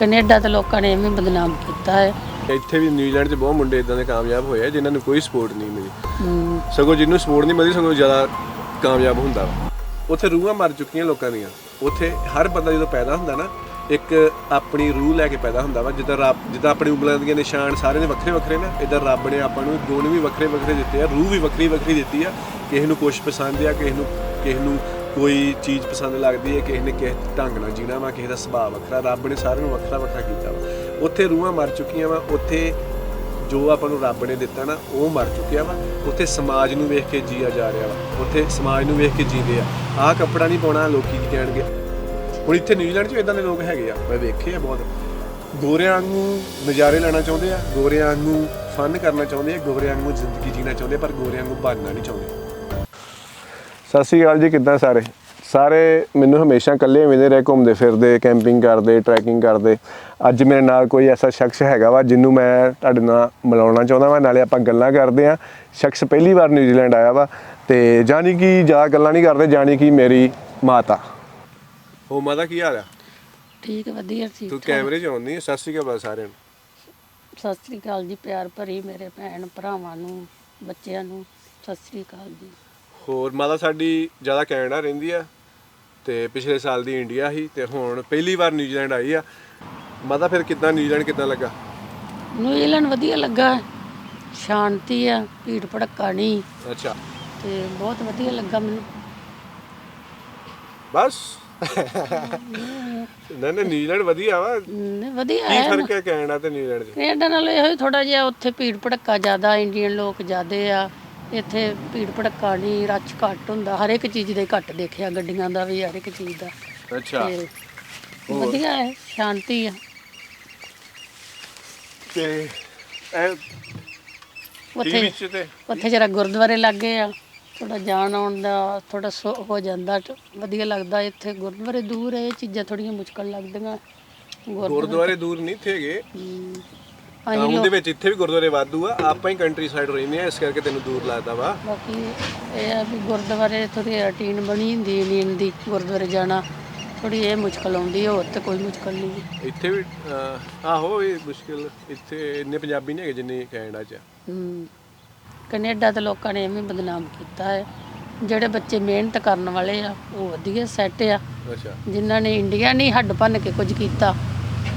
Canada ਤੇ ਲੋਕਾਂ ਨੇ ਐਵੇਂ ਬਦਨਾਮ ਕੀਤਾ ਹੈ। ਇੱਥੇ ਵੀ ਨਿਊਜ਼ੀਲੈਂਡ 'ਚ ਬਹੁਤ ਮੁੰਡੇ ਇਦਾਂ ਦੇ ਕਾਮਯਾਬ ਹੋਏ ਆ ਜਿਨ੍ਹਾਂ ਨੂੰ ਕੋਈ ਸਪੋਰਟ ਨਹੀਂ ਮਿਲੀ। ਸਗੋਂ ਜਿਹਨੂੰ ਸਪੋਰਟ ਨਹੀਂ ਮਿਲਦੀ ਸਗੋਂ ਜ਼ਿਆਦਾ ਕਾਮਯਾਬ ਹੁੰਦਾ ਵਾ। ਉੱਥੇ ਰੂਹਾਂ ਮਰ ਚੁੱਕੀਆਂ ਲੋਕਾਂ ਦੀਆਂ। ਉੱਥੇ ਹਰ ਬੰਦਾ ਜਦੋਂ ਪੈਦਾ ਹੁੰਦਾ ਨਾ ਇੱਕ ਆਪਣੀ ਰੂਹ ਲੈ ਕੇ ਪੈਦਾ ਹੁੰਦਾ ਵਾ। ਜਿੱਦਾਂ ਰੱਬ ਜਿੱਦਾਂ ਆਪਣੀ ਉਂਗਲਾਂ ਦੀਆਂ ਨਿਸ਼ਾਨ ਸਾਰੇ ਦੇ ਵੱਖਰੇ ਵੱਖਰੇ ਨੇ ਇਦਾਂ ਰੱਬ ਨੇ ਆਪਾਂ ਨੂੰ ਗੁਣ ਵੀ ਵੱਖਰੇ ਵੱਖਰੇ ਦਿੱਤੇ ਆ ਰੂਹ ਵੀ ਵੱਖਰੀ ਵੱਖਰੀ ਦਿੱਤੀ ਆ। ਕਿਸੇ ਨੂੰ ਕੁਝ ਪਸੰਦ ਆ ਕਿਸੇ ਨੂੰ ਕਿਸੇ ਨੂੰ ਕੋਈ ਚੀਜ਼ ਪਸੰਦ ਲੱਗਦੀ ਹੈ ਕਿਸੇ ਨੇ ਕਿਸੇ ਢੰਗ ਨਾਲ ਜੀਣਾ ਵਾ ਕਿਸੇ ਦਾ ਸੁਭਾਅ ਵੱਖਰਾ ਰੱਬ ਨੇ ਸਾਰਿਆਂ ਨੂੰ ਵੱਖਰਾ ਵੱਖਰਾ ਕੀਤਾ ਵਾ। ਉੱਥੇ ਰੂਹਾਂ ਮਰ ਚੁੱਕੀਆਂ ਵਾ ਉੱਥੇ ਜੋ ਆਪਾਂ ਨੂੰ ਰੱਬ ਨੇ ਦਿੱਤਾ ਨਾ ਉਹ ਮਰ ਚੁੱਕਿਆ ਵਾ। ਉੱਥੇ ਸਮਾਜ ਨੂੰ ਵੇਖ ਕੇ ਜੀਆ ਜਾ ਰਿਹਾ ਵਾ। ਉੱਥੇ ਸਮਾਜ ਨੂੰ ਵੇਖ ਕੇ ਜੀਂਦੇ ਆ। ਆਹ ਕੱਪੜਾ ਨਹੀਂ ਪਾਉਣਾ ਲੋਕੀ ਕੀ ਕਹਿਣਗੇ? ਹੁਣ ਇੱਥੇ ਨਿਊਜ਼ੀਲੈਂਡ 'ਚ ਇਦਾਂ ਦੇ ਲੋਕ ਹੈਗੇ ਆ। ਮੈਂ ਵੇਖੇ ਆ ਬਹੁਤ। ਗੋਰਿਆਂ ਨੂੰ ਨਜ਼ਾਰੇ ਲੈਣਾ ਚਾਹੁੰਦੇ ਆ ਗੋਰਿਆਂ ਨੂੰ ਫਨ ਕਰਨਾ ਚਾਹੁੰਦੇ ਆ ਗੋਰਿਆਂ ਨੂੰ ਜ਼ਿੰਦਗੀ ਜੀਣਾ ਚਾਹੁੰਦੇ ਆ, ਪਰ ਗੋਰਿਆਂ ਨੂੰ ਬਣਨਾ ਨਹੀਂ ਚਾਹੁੰਦੇ। ਸਤਿ ਸ਼੍ਰੀ ਅਕਾਲ ਜੀ ਕਿੱਦਾਂ ਸਾਰੇ? ਸਾਰੇ ਮੈਨੂੰ ਹਮੇਸ਼ਾ ਇਕੱਲੇ ਮਿਲਦੇ ਰਹੇ ਘੁੰਮਦੇ ਫਿਰਦੇ ਕੈਂਪਿੰਗ ਕਰਦੇ ਟਰੈਕਿੰਗ ਕਰਦੇ। ਅੱਜ ਮੇਰੇ ਨਾਲ ਕੋਈ ਐਸਾ ਸ਼ਖਸ ਹੈਗਾ ਵਾ ਜਿਹਨੂੰ ਮੈਂ ਤੁਹਾਡੇ ਨਾਲ ਮਿਲਾਉਣਾ ਚਾਹੁੰਦਾ ਵਾਂ ਨਾਲੇ ਆਪਾਂ ਗੱਲਾਂ ਕਰਦੇ ਆ। ਸ਼ਖਸ ਪਹਿਲੀ ਵਾਰ ਨਿਊਜ਼ੀਲੈਂਡ ਆਇਆ ਵਾ ਤੇ ਜਾਣੀ ਕਿ ਜ਼ਿਆਦਾ ਗੱਲਾਂ ਨਹੀਂ ਕਰਦੇ ਜਾਣੀ ਕਿ ਮੇਰੀ ਮਾਤਾ। ਹੋ ਮਾਤਾ ਕੀ ਹਾਲ ਆ? ਠੀਕ ਵਧੀਆ ਸੀ ਤੂੰ ਕੈਮਰੇ 'ਚ ਆਉਂਦੀ ਹੈ ਸਤਿ ਸ਼੍ਰੀ ਅਕਾਲ ਸਾਰਿਆਂ ਨੂੰ। ਸਤਿ ਸ੍ਰੀ ਅਕਾਲ ਜੀ ਪਿਆਰ ਭਰੀ ਮੇਰੇ ਭੈਣ ਭਰਾਵਾਂ ਨੂੰ ਬੱਚਿਆਂ ਨੂੰ ਸਤਿ ਸ੍ਰੀ ਅਕਾਲ ਜੀ। ਹੋਰ ਮਾਤਾ ਸਾਡੀ ਜ਼ਿਆਦਾ ਕੈਨੇਡਾ ਰਹਿੰਦੀ ਆ ਤੇ ਪਿਛਲੇ ਸਾਲ ਦੀ ਇੰਡੀਆ ਸੀ ਤੇ ਹੁਣ ਪਹਿਲੀ ਵਾਰ ਨਿਊਜ਼ੀਲੈਂਡ ਆਈ ਆ। ਮਾਤਾ ਫਿਰ ਕਿੱਦਾਂ ਨਿਊਜ਼ੀਲੈਂਡ ਕਿੱਦਾਂ ਲੱਗਾ? ਨਿਊਜ਼ੀਲੈਂਡ ਵਧੀਆ ਲੱਗਾ। ਸ਼ਾਂਤੀ ਆ ਭੀੜ ਭੜੱਕਾ ਨਹੀਂ। ਅੱਛਾ। ਤੇ ਬਹੁਤ ਵਧੀਆ ਲੱਗਾ ਮੈਨੂੰ। ਬਸ। ਨਹੀਂ ਨਹੀਂ ਨਿਊਜ਼ੀਲੈਂਡ ਵਧੀਆ ਵਾ। ਕੀ ਨਹੀਂ, ਵਧੀਆ ਹੈ। ਫ਼ਰਕ ਹੈ ਕੈਨੇਡਾ ਤੇ ਨਿਊਜ਼ੀਲੈਂਡ 'ਚ? ਕੈਨੇਡਾ ਨਾਲੋਂ ਇਹੋ ਥੋੜਾ ਜਿਹਾ ਉੱਥੇ ਭੀੜ ਭੜੱਕਾ ਜ਼ਿਆਦਾ ਇੰਡੀਅਨ ਲੋਕ ਜ਼ਿਆਦੇ ਆ। ਇੱਥੇ ਭੀੜ ਭੜੱਕਾ ਨਹੀਂ ਰੱਛ ਘੱਟ ਹੁੰਦਾ ਹਰ ਇੱਕ ਚੀਜ਼ ਦੇ ਘੱਟ ਦੇਖਿਆ ਗੱਡੀਆਂ ਦਾ ਵੀ ਹਰ ਇੱਕ ਚੀਜ਼ ਦਾ। ਅੱਛਾ। ਤੇ ਵਧੀਆ ਹੈ ਸ਼ਾਂਤੀ ਆ। ਤੇ ਇਹ ਉੱਥੇ ਟੀਵੀ 'ਚ ਤੇ ਉੱਥੇ ਜਰਾ ਗੁਰਦੁਆਰੇ ਲੱਗੇ ਆ ਥੋੜਾ ਜਾਣ ਆਉਣ ਦਾ ਥੋੜਾ ਹੋ ਜਾਂਦਾ ਟ- ਵਧੀਆ ਲੱਗਦਾ ਇੱਥੇ ਗੁਰਦੁਆਰੇ ਦੂਰ ਹੈ ਇਹ ਚੀਜ਼ਾਂ ਥੋੜੀਆਂ ਮੁਸ਼ਕਲ ਲੱਗਦੀਆਂ। ਗੁਰ ਗੁਰਦੁਆਰੇ ਦੂਰ ਨਹੀਂ ਥੇ ਟਾਊਨ ਦੇ ਵਿੱਚ ਇੱਥੇ ਵੀ ਗੁਰਦੁਆਰੇ ਵਾਧੂ ਆ। ਆਪਾਂ ਹੀ ਕੰਟਰੀ ਸਾਈਡ ਰਹਿੰਦੇ ਆ ਇਸ ਕਰਕੇ ਤੈਨੂੰ ਦੂਰ ਲੱਗਦਾ ਵਾ। ਬਾਕੀ ਇਹ ਆ ਵੀ ਗੁਰਦੁਆਰੇ ਥੋੜੀ ਰੁਟੀਨ ਬਣੀ ਹੁੰਦੀ ਨੀਂਦ ਦੀ ਗੁਰਦੁਆਰੇ ਜਾਣਾ। ਥੋੜੀ ਇਹ ਮੁਸ਼ਕਲ ਆਉਂਦੀ ਹੈ ਹੋਰ ਤੇ ਕੋਈ ਮੁਸ਼ਕਲ ਨਹੀਂ ਇੱਥੇ ਵੀ ਅਹ, ਆਹੋ ਇਹ ਮੁਸ਼ਕਿਲ। ਇੱਥੇ ਇੰਨੇ ਪੰਜਾਬੀ ਨਹੀਂ ਹੈਗੇ ਜਿੰਨੇ ਕੈਨੇਡਾ 'ਚ ਆ। ਹਮ, ਕੈਨੇਡਾ ਤੇ ਲੋਕਾਂ ਨੇ ਐਵੇਂ ਬਦਨਾਮ ਕੀਤਾ ਹੈ। ਜਿਹੜੇ ਬੱਚੇ ਮਿਹਨਤ ਕਰਨ ਵਾਲੇ ਆ ਉਹ ਵਧੀਆ ਸੈੱਟ ਆ। ਅੱਛਾ। ਜਿਨ੍ਹਾਂ ਨੇ ਇੰਡੀਆ ਨਹੀਂ ਹੱਡ ਭੰਨ ਕੇ ਕੁਝ ਕੀਤਾ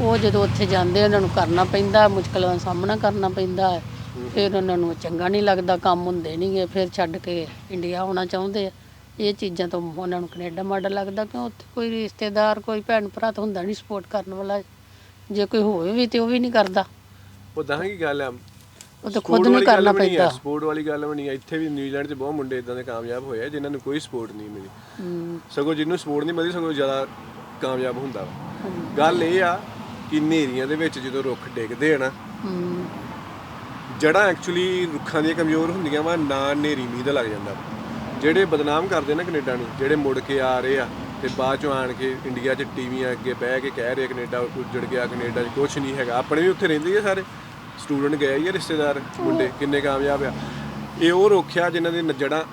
ਉਹ ਜਦੋਂ ਉੱਥੇ ਜਾਂਦੇ ਉਹਨਾਂ ਨੂੰ ਕਰਨਾ ਪੈਂਦਾ ਮੁਸ਼ਕਲਾਂ ਦਾ ਸਾਹਮਣਾ ਕਰਨਾ ਪੈਂਦਾ ਹੈ। ਫਿਰ ਉਹਨਾਂ ਨੂੰ ਚੰਗਾ ਨਹੀਂ ਲੱਗਦਾ ਕੰਮ ਹੁੰਦੇ ਨਹੀਂਗੇ ਫਿਰ ਛੱਡ ਕੇ ਇੰਡੀਆ ਆਉਣਾ ਚਾਹੁੰਦੇ ਆ। ਇਹ ਚੀਜ਼ਾਂ ਤੋਂ ਉਹਨਾਂ ਨੂੰ ਕੈਨੇਡਾ ਮਾੜਾ ਲੱਗਦਾ ਕਿ ਉੱਥੇ ਕੋਈ ਰਿਸ਼ਤੇਦਾਰ ਕੋਈ ਭੈਣ ਭਰਾ ਤਾਂ ਹੁੰਦਾ ਨਹੀਂ ਸਪੋਰਟ ਕਰਨ ਵਾਲਾ। ਜੇ ਕੋਈ ਹੋਵੇ ਵੀ ਤੇ ਉਹ ਵੀ ਨਹੀਂ ਕਰਦਾ। ਉਹ ਤਾਂ ਕੀ ਗੱਲ ਆ। ਉਹ ਤਾਂ ਖੁਦ ਨੂੰ ਕਰਨਾ ਪੈਂਦਾ। ਸਪੋਰਟ ਵਾਲੀ ਗੱਲ ਵੀ ਨਹੀਂ ਆ। ਇੱਥੇ ਵੀ ਨਿਊਜ਼ੀਲੈਂਡ 'ਚ ਬਹੁਤ ਮੁੰਡੇ ਇਦਾਂ ਦੇ ਕਾਮਯਾਬ ਹੋਏ ਆ ਜਿਨ੍ਹਾਂ ਨੂੰ ਕੋਈ ਸਪੋਰਟ ਨਹੀਂ ਮਿਲੀ। ਹਮ, ਸਗੋਂ ਜਿਹਨੂੰ ਸਪੋਰਟ ਨਹੀਂ ਮਿਲਦੀ ਸਗੋਂ ਜ਼ਿਆਦਾ ਕਾਮਯਾਬ ਹੁੰਦਾ ਵਾ। ਗੱਲ ਇਹ ਆ ਕਿ ਨੇਰੀਆਂ ਦੇ ਵਿੱਚ ਜਦੋਂ ਰੁੱਖ ਡਿੱਗਦੇ ਆ ਨਾ ਹਮ, ਜੜਾਂ ਐਕਚੁਅਲੀ ਰੁੱਖਾਂ ਦੀਆਂ ਕਮਜ਼ੋਰ ਹੁੰਦੀਆਂ ਵਾ ਨਾ ਨੇਰੀ ਮੀਂਹ ਦਾ ਲੱਗ ਜਾਂਦਾ। ਜਿਹੜੇ ਬਦਨਾਮ ਕਰਦੇ ਨਾ ਕੈਨੇਡਾ ਨੂੰ ਜਿਹੜੇ ਮੁੜ ਕੇ ਆ ਰਹੇ ਆ ਤੇ ਬਾਅਦ ਚੋਂ ਆਣ ਕੇ ਇੰਡੀਆ 'ਚ ਟੀਵੀਆਂ ਅੱਗੇ ਬਹਿ ਕੇ ਕਹਿ ਰਹੇ ਕੈਨੇਡਾ ਉੱਜੜ ਗਿਆ ਕੈਨੇਡਾ 'ਚ ਕੁਝ ਨਹੀਂ ਹੈਗਾ। ਆਪਣੇ ਵੀ ਉੱਥੇ ਰਹਿੰਦੇ ਆ ਸਾਰੇ। ਸਟੂਡੈਂਟ ਗਏ ਹੀ ਆ ਰਿਸ਼ਤੇਦਾਰ ਮੁੰਡੇ ਕਿੰਨੇ ਕਾਮਯਾਬ ਆ। ਇਹ ਉਹ ਰੋਖਿਆ ਜਿਨ੍ਹਾਂ ਦੀ ਜੜਾਂ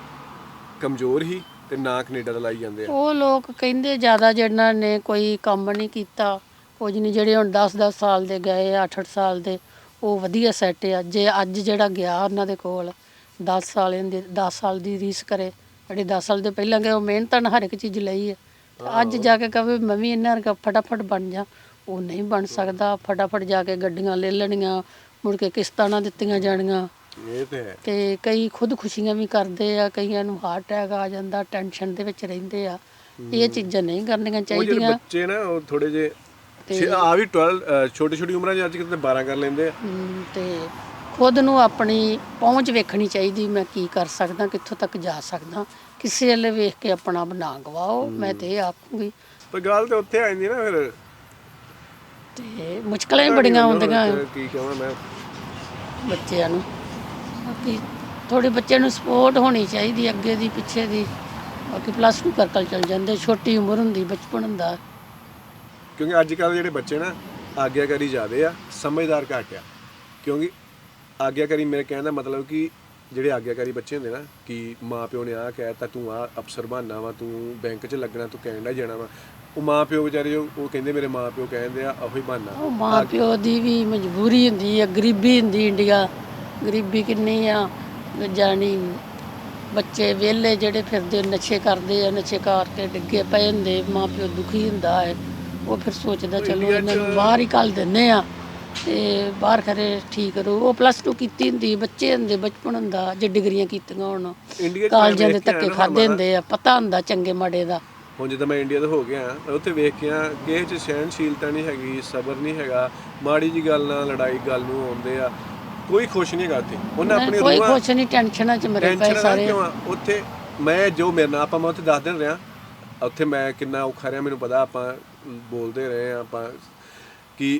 ਕਮਜ਼ੋਰ ਹੀ ਤੇ ਨਾ ਕੈਨੇਡਾ ਦਾ ਲਾਈ ਜਾਂਦੇ ਆ। ਉਹ ਲੋਕ ਕਹਿੰਦੇ ਜ਼ਿਆਦਾ ਜਿਹਨਾਂ ਨੇ ਕੋਈ ਕੰਮ ਨਹੀਂ ਕੀਤਾ। ਕੁਝ ਨਹੀਂ ਜਿਹੜੇ ਹੁਣ 10-10 ਸਾਲ ਦੇ ਗਏ 8-8 ਸਾਲ ਦੇ ਉਹ ਵਧੀਆ ਸੈੱਟ ਆ। ਜੇ ਅੱਜ ਜਿਹੜਾ ਗਿਆ ਉਹਨਾਂ ਦੇ ਕੋਲ 10 ਸਾਲ ਦੇ 10 ਸਾਲ ਦੀ ਰੀਸ ਕਰੇ ਜਿਹੜੇ 10 ਸਾਲ ਦੇ ਪਹਿਲਾਂ ਗਏ ਉਹ ਮਿਹਨਤਾਂ ਨਾਲ ਹਰ ਇੱਕ ਚੀਜ਼ ਲਈ ਹੈ ਤੇ ਅੱਜ ਜਾ ਕੇ ਕਵੇ ਮੈਂ ਵੀ ਇਹਨਾਂ ਵਰਗਾ ਫਟਾਫਟ ਬਣ ਜਾ ਉਹ ਨਹੀਂ ਬਣ ਸਕਦਾ। ਫਟਾਫਟ ਜਾ ਕੇ ਗੱਡੀਆਂ ਲੈ ਲੈਣੀਆਂ ਮੁੜ ਕੇ ਕਿਸ਼ਤਾਂ ਨਾ ਦਿੱਤੀਆਂ ਜਾਣੀਆਂ। ਇਹ ਤੇ ਹੈ। ਤੇ ਕਈ ਖੁਦ ਖੁਸ਼ੀਆਂ ਵੀ ਕਰਦੇ ਆ ਕਈਆਂ ਨੂੰ ਹਾਰਟ ਅਟੈਕ ਆ ਜਾਂਦਾ ਟੈਨਸ਼ਨ ਦੇ ਵਿੱਚ ਰਹਿੰਦੇ ਆ। ਇਹ ਚੀਜ਼ਾਂ ਨਹੀਂ ਕਰਨੀਆਂ ਚਾਹੀਦੀਆਂ। ਬੱਚੇ ਨਾ ਉਹ ਥੋੜੇ ਜੇ ਆ ਵੀ 12 ਛੋਟੀ ਛੋਟੀ ਉਮਰਾਂ 'ਚ ਅੱਜ ਕਿਤੇ 12 ਕਰ ਲੈਂਦੇ ਆ। ਤੇ ਖੁਦ ਨੂੰ ਆਪਣੀ ਪਹੁੰਚ ਵੇਖਣੀ ਚਾਹੀਦੀ ਮੈਂ ਕੀ ਕਰ ਸਕਦਾ ਕਿੱਥੋਂ ਤੱਕ ਜਾ ਸਕਦਾ ਕਿਸੇ ਵੇਲੇ ਵੇਖ ਕੇ ਆਪਣਾ ਬਣਾ ਗਵਾਓ ਮੈਂ ਤੇ ਇਹ ਆਖੂੰਗੀ। ਪਰ ਗੱਲ ਤੇ ਉੱਥੇ ਆ ਜਾਂਦੀ ਨਾ ਫਿਰ। ਤੇ ਮੁਸ਼ਕਲਾਂ ਵੀ ਬੜੀਆਂ ਆਉਂਦੀਆਂ ਕੀ ਕਹਾਂ ਮੈਂ। ਬੱਚਿਆਂ ਨੂੰ। ਬਾਕੀ ਥੋੜੇ ਬੱਚਿਆਂ ਨੂੰ ਸਪੋਰਟ ਹੋਣੀ ਚਾਹੀਦੀ ਅੱਗੇ ਦੀ ਪਿੱਛੇ ਦੀ। ਬਾਕੀ ਪਲੱਸ 2 ਕਰਕੇ ਚੱਲ ਜਾਂਦੇ ਛੋਟੀ ਉਮਰ ਹੁੰਦੀ ਬਚਪਨ ਹੁੰਦਾ। ਕਿਉਂਕਿ ਅੱਜ ਕੱਲ ਜਿਹੜੇ ਬੱਚੇ ਨਾ ਆਗਿਆਕਾਰੀ ਜ਼ਿਆਦੇ ਆ, ਸਮਝਦਾਰ ਘੱਟ ਆ। ਕਿਉਂਕਿ ਆਗਿਆਕਾਰੀ ਮੇਰੇ ਕਹਿਣ ਦਾ ਮਤਲਬ ਕਿ ਜਿਹੜੇ ਆਗਿਆਕਾਰੀ ਬੱਚੇ ਹੁੰਦੇ ਨਾ ਕਿ ਮਾਂ ਪਿਓ ਨੇ ਆਹ ਕਹਿਤਾ ਤੂੰ ਆ ਅਫਸਰ ਬਣਨਾ ਵਾ, ਤੂੰ ਬੈਂਕ 'ਚ ਲੱਗਣਾ, ਤੂੰ ਕੈਨੇਡਾ ਜਾਣਾ ਵਾ। ਉਹ ਮਾਂ ਵਿਚਾਰੇ ਉਹ ਉਹ ਕਹਿੰਦੇ ਮੇਰੇ ਮਾਂ ਕਹਿੰਦੇ ਆ ਉਹੀ ਬਹਾਨਾ ਉਹ ਮਾਂ ਦੀ ਵੀ ਮਜਬੂਰੀ ਹੁੰਦੀ ਹੈ ਗਰੀਬੀ ਹੁੰਦੀ ਇੰਡੀਆ। ਗਰੀਬੀ ਕਿੰਨੀ ਆ, ਜਾਣੀ ਬੱਚੇ ਵਿਹਲੇ ਜਿਹੜੇ ਫਿਰਦੇ, ਨਸ਼ੇ ਕਰਦੇ ਆ, ਨਸ਼ੇ ਕਰਕੇ ਡਿੱਗੇ ਪਏ ਹੁੰਦੇ ਮਾਂ ਪਿਓ ਦੁਖੀ ਹੁੰਦਾ ਹੈ। ਉਹ ਫਿਰ ਸੋਚਦਾ ਚਲੋ ਇਹਨਾਂ ਨੂੰ ਬਾਹਰ ਹੀ ਕੱਲ ਦਿੰਨੇ ਆ ਤੇ ਬਾਹਰ ਖਰੇ ਠੀਕ ਰਹੂ। ਉਹ ਪਲੱਸ 2 ਕੀਤੀ ਹੁੰਦੀ ਬੱਚੇ ਹੁੰਦੇ ਬਚਪਨ ਹੁੰਦਾ ਜੇ ਡਿਗਰੀਆਂ ਕੀਤੀਆਂ ਹੋਣ। ਕਾਲਜਾਂ ਦੇ ਧੱਕੇ ਖਾਦੇ ਹੁੰਦੇ ਆ ਪਤਾ ਹੁੰਦਾ ਚੰਗੇ ਮਾੜੇ ਦਾ। ਹੁਣ ਜਦੋਂ ਮੈਂ ਇੰਡੀਆ ਤੋਂ ਹੋ ਗਿਆ ਉੱਥੇ ਵੇਖ ਕੇ ਆ ਕਿ ਇਹ ਚ ਸਹਿਣਸ਼ੀਲਤਾ ਨਹੀਂ ਹੈਗੀ ਸਬਰ ਨਹੀਂ ਹੈਗਾ ਮਾੜੀ ਜੀ ਗੱਲ ਨਾਲ ਲੜਾਈ ਗੱਲ ਨੂੰ ਆਉਂਦੇ ਆ ਕੋਈ ਖੁਸ਼ ਨਹੀਂ ਉੱਥੇ। ਉਹਨਾਂ ਆਪਣੀ ਕੋਈ ਰੂਹਾਂ ਕੁਛ ਨਹੀਂ ਟੈਨਸ਼ਨਾਂ ਚ ਮਰੇ ਪਏ ਸਾਰੇ। ਉੱਥੇ ਮੈਂ ਜੋ ਮੇਰੇ ਨਾਲ ਆਪਾਂ ਮੈਂ ਉੱਥੇ 10 ਦਿਨ ਰਿਹਾ ਉੱਥੇ ਮੈਂ ਕਿੰਨਾ ਔਖਾ ਰਿਹਾ ਮੈਨੂੰ ਪਤਾ ਆਪਾਂ ਬੋਲਦੇ ਰਹੇ ਆ ਆਪਾਂ ਕਿ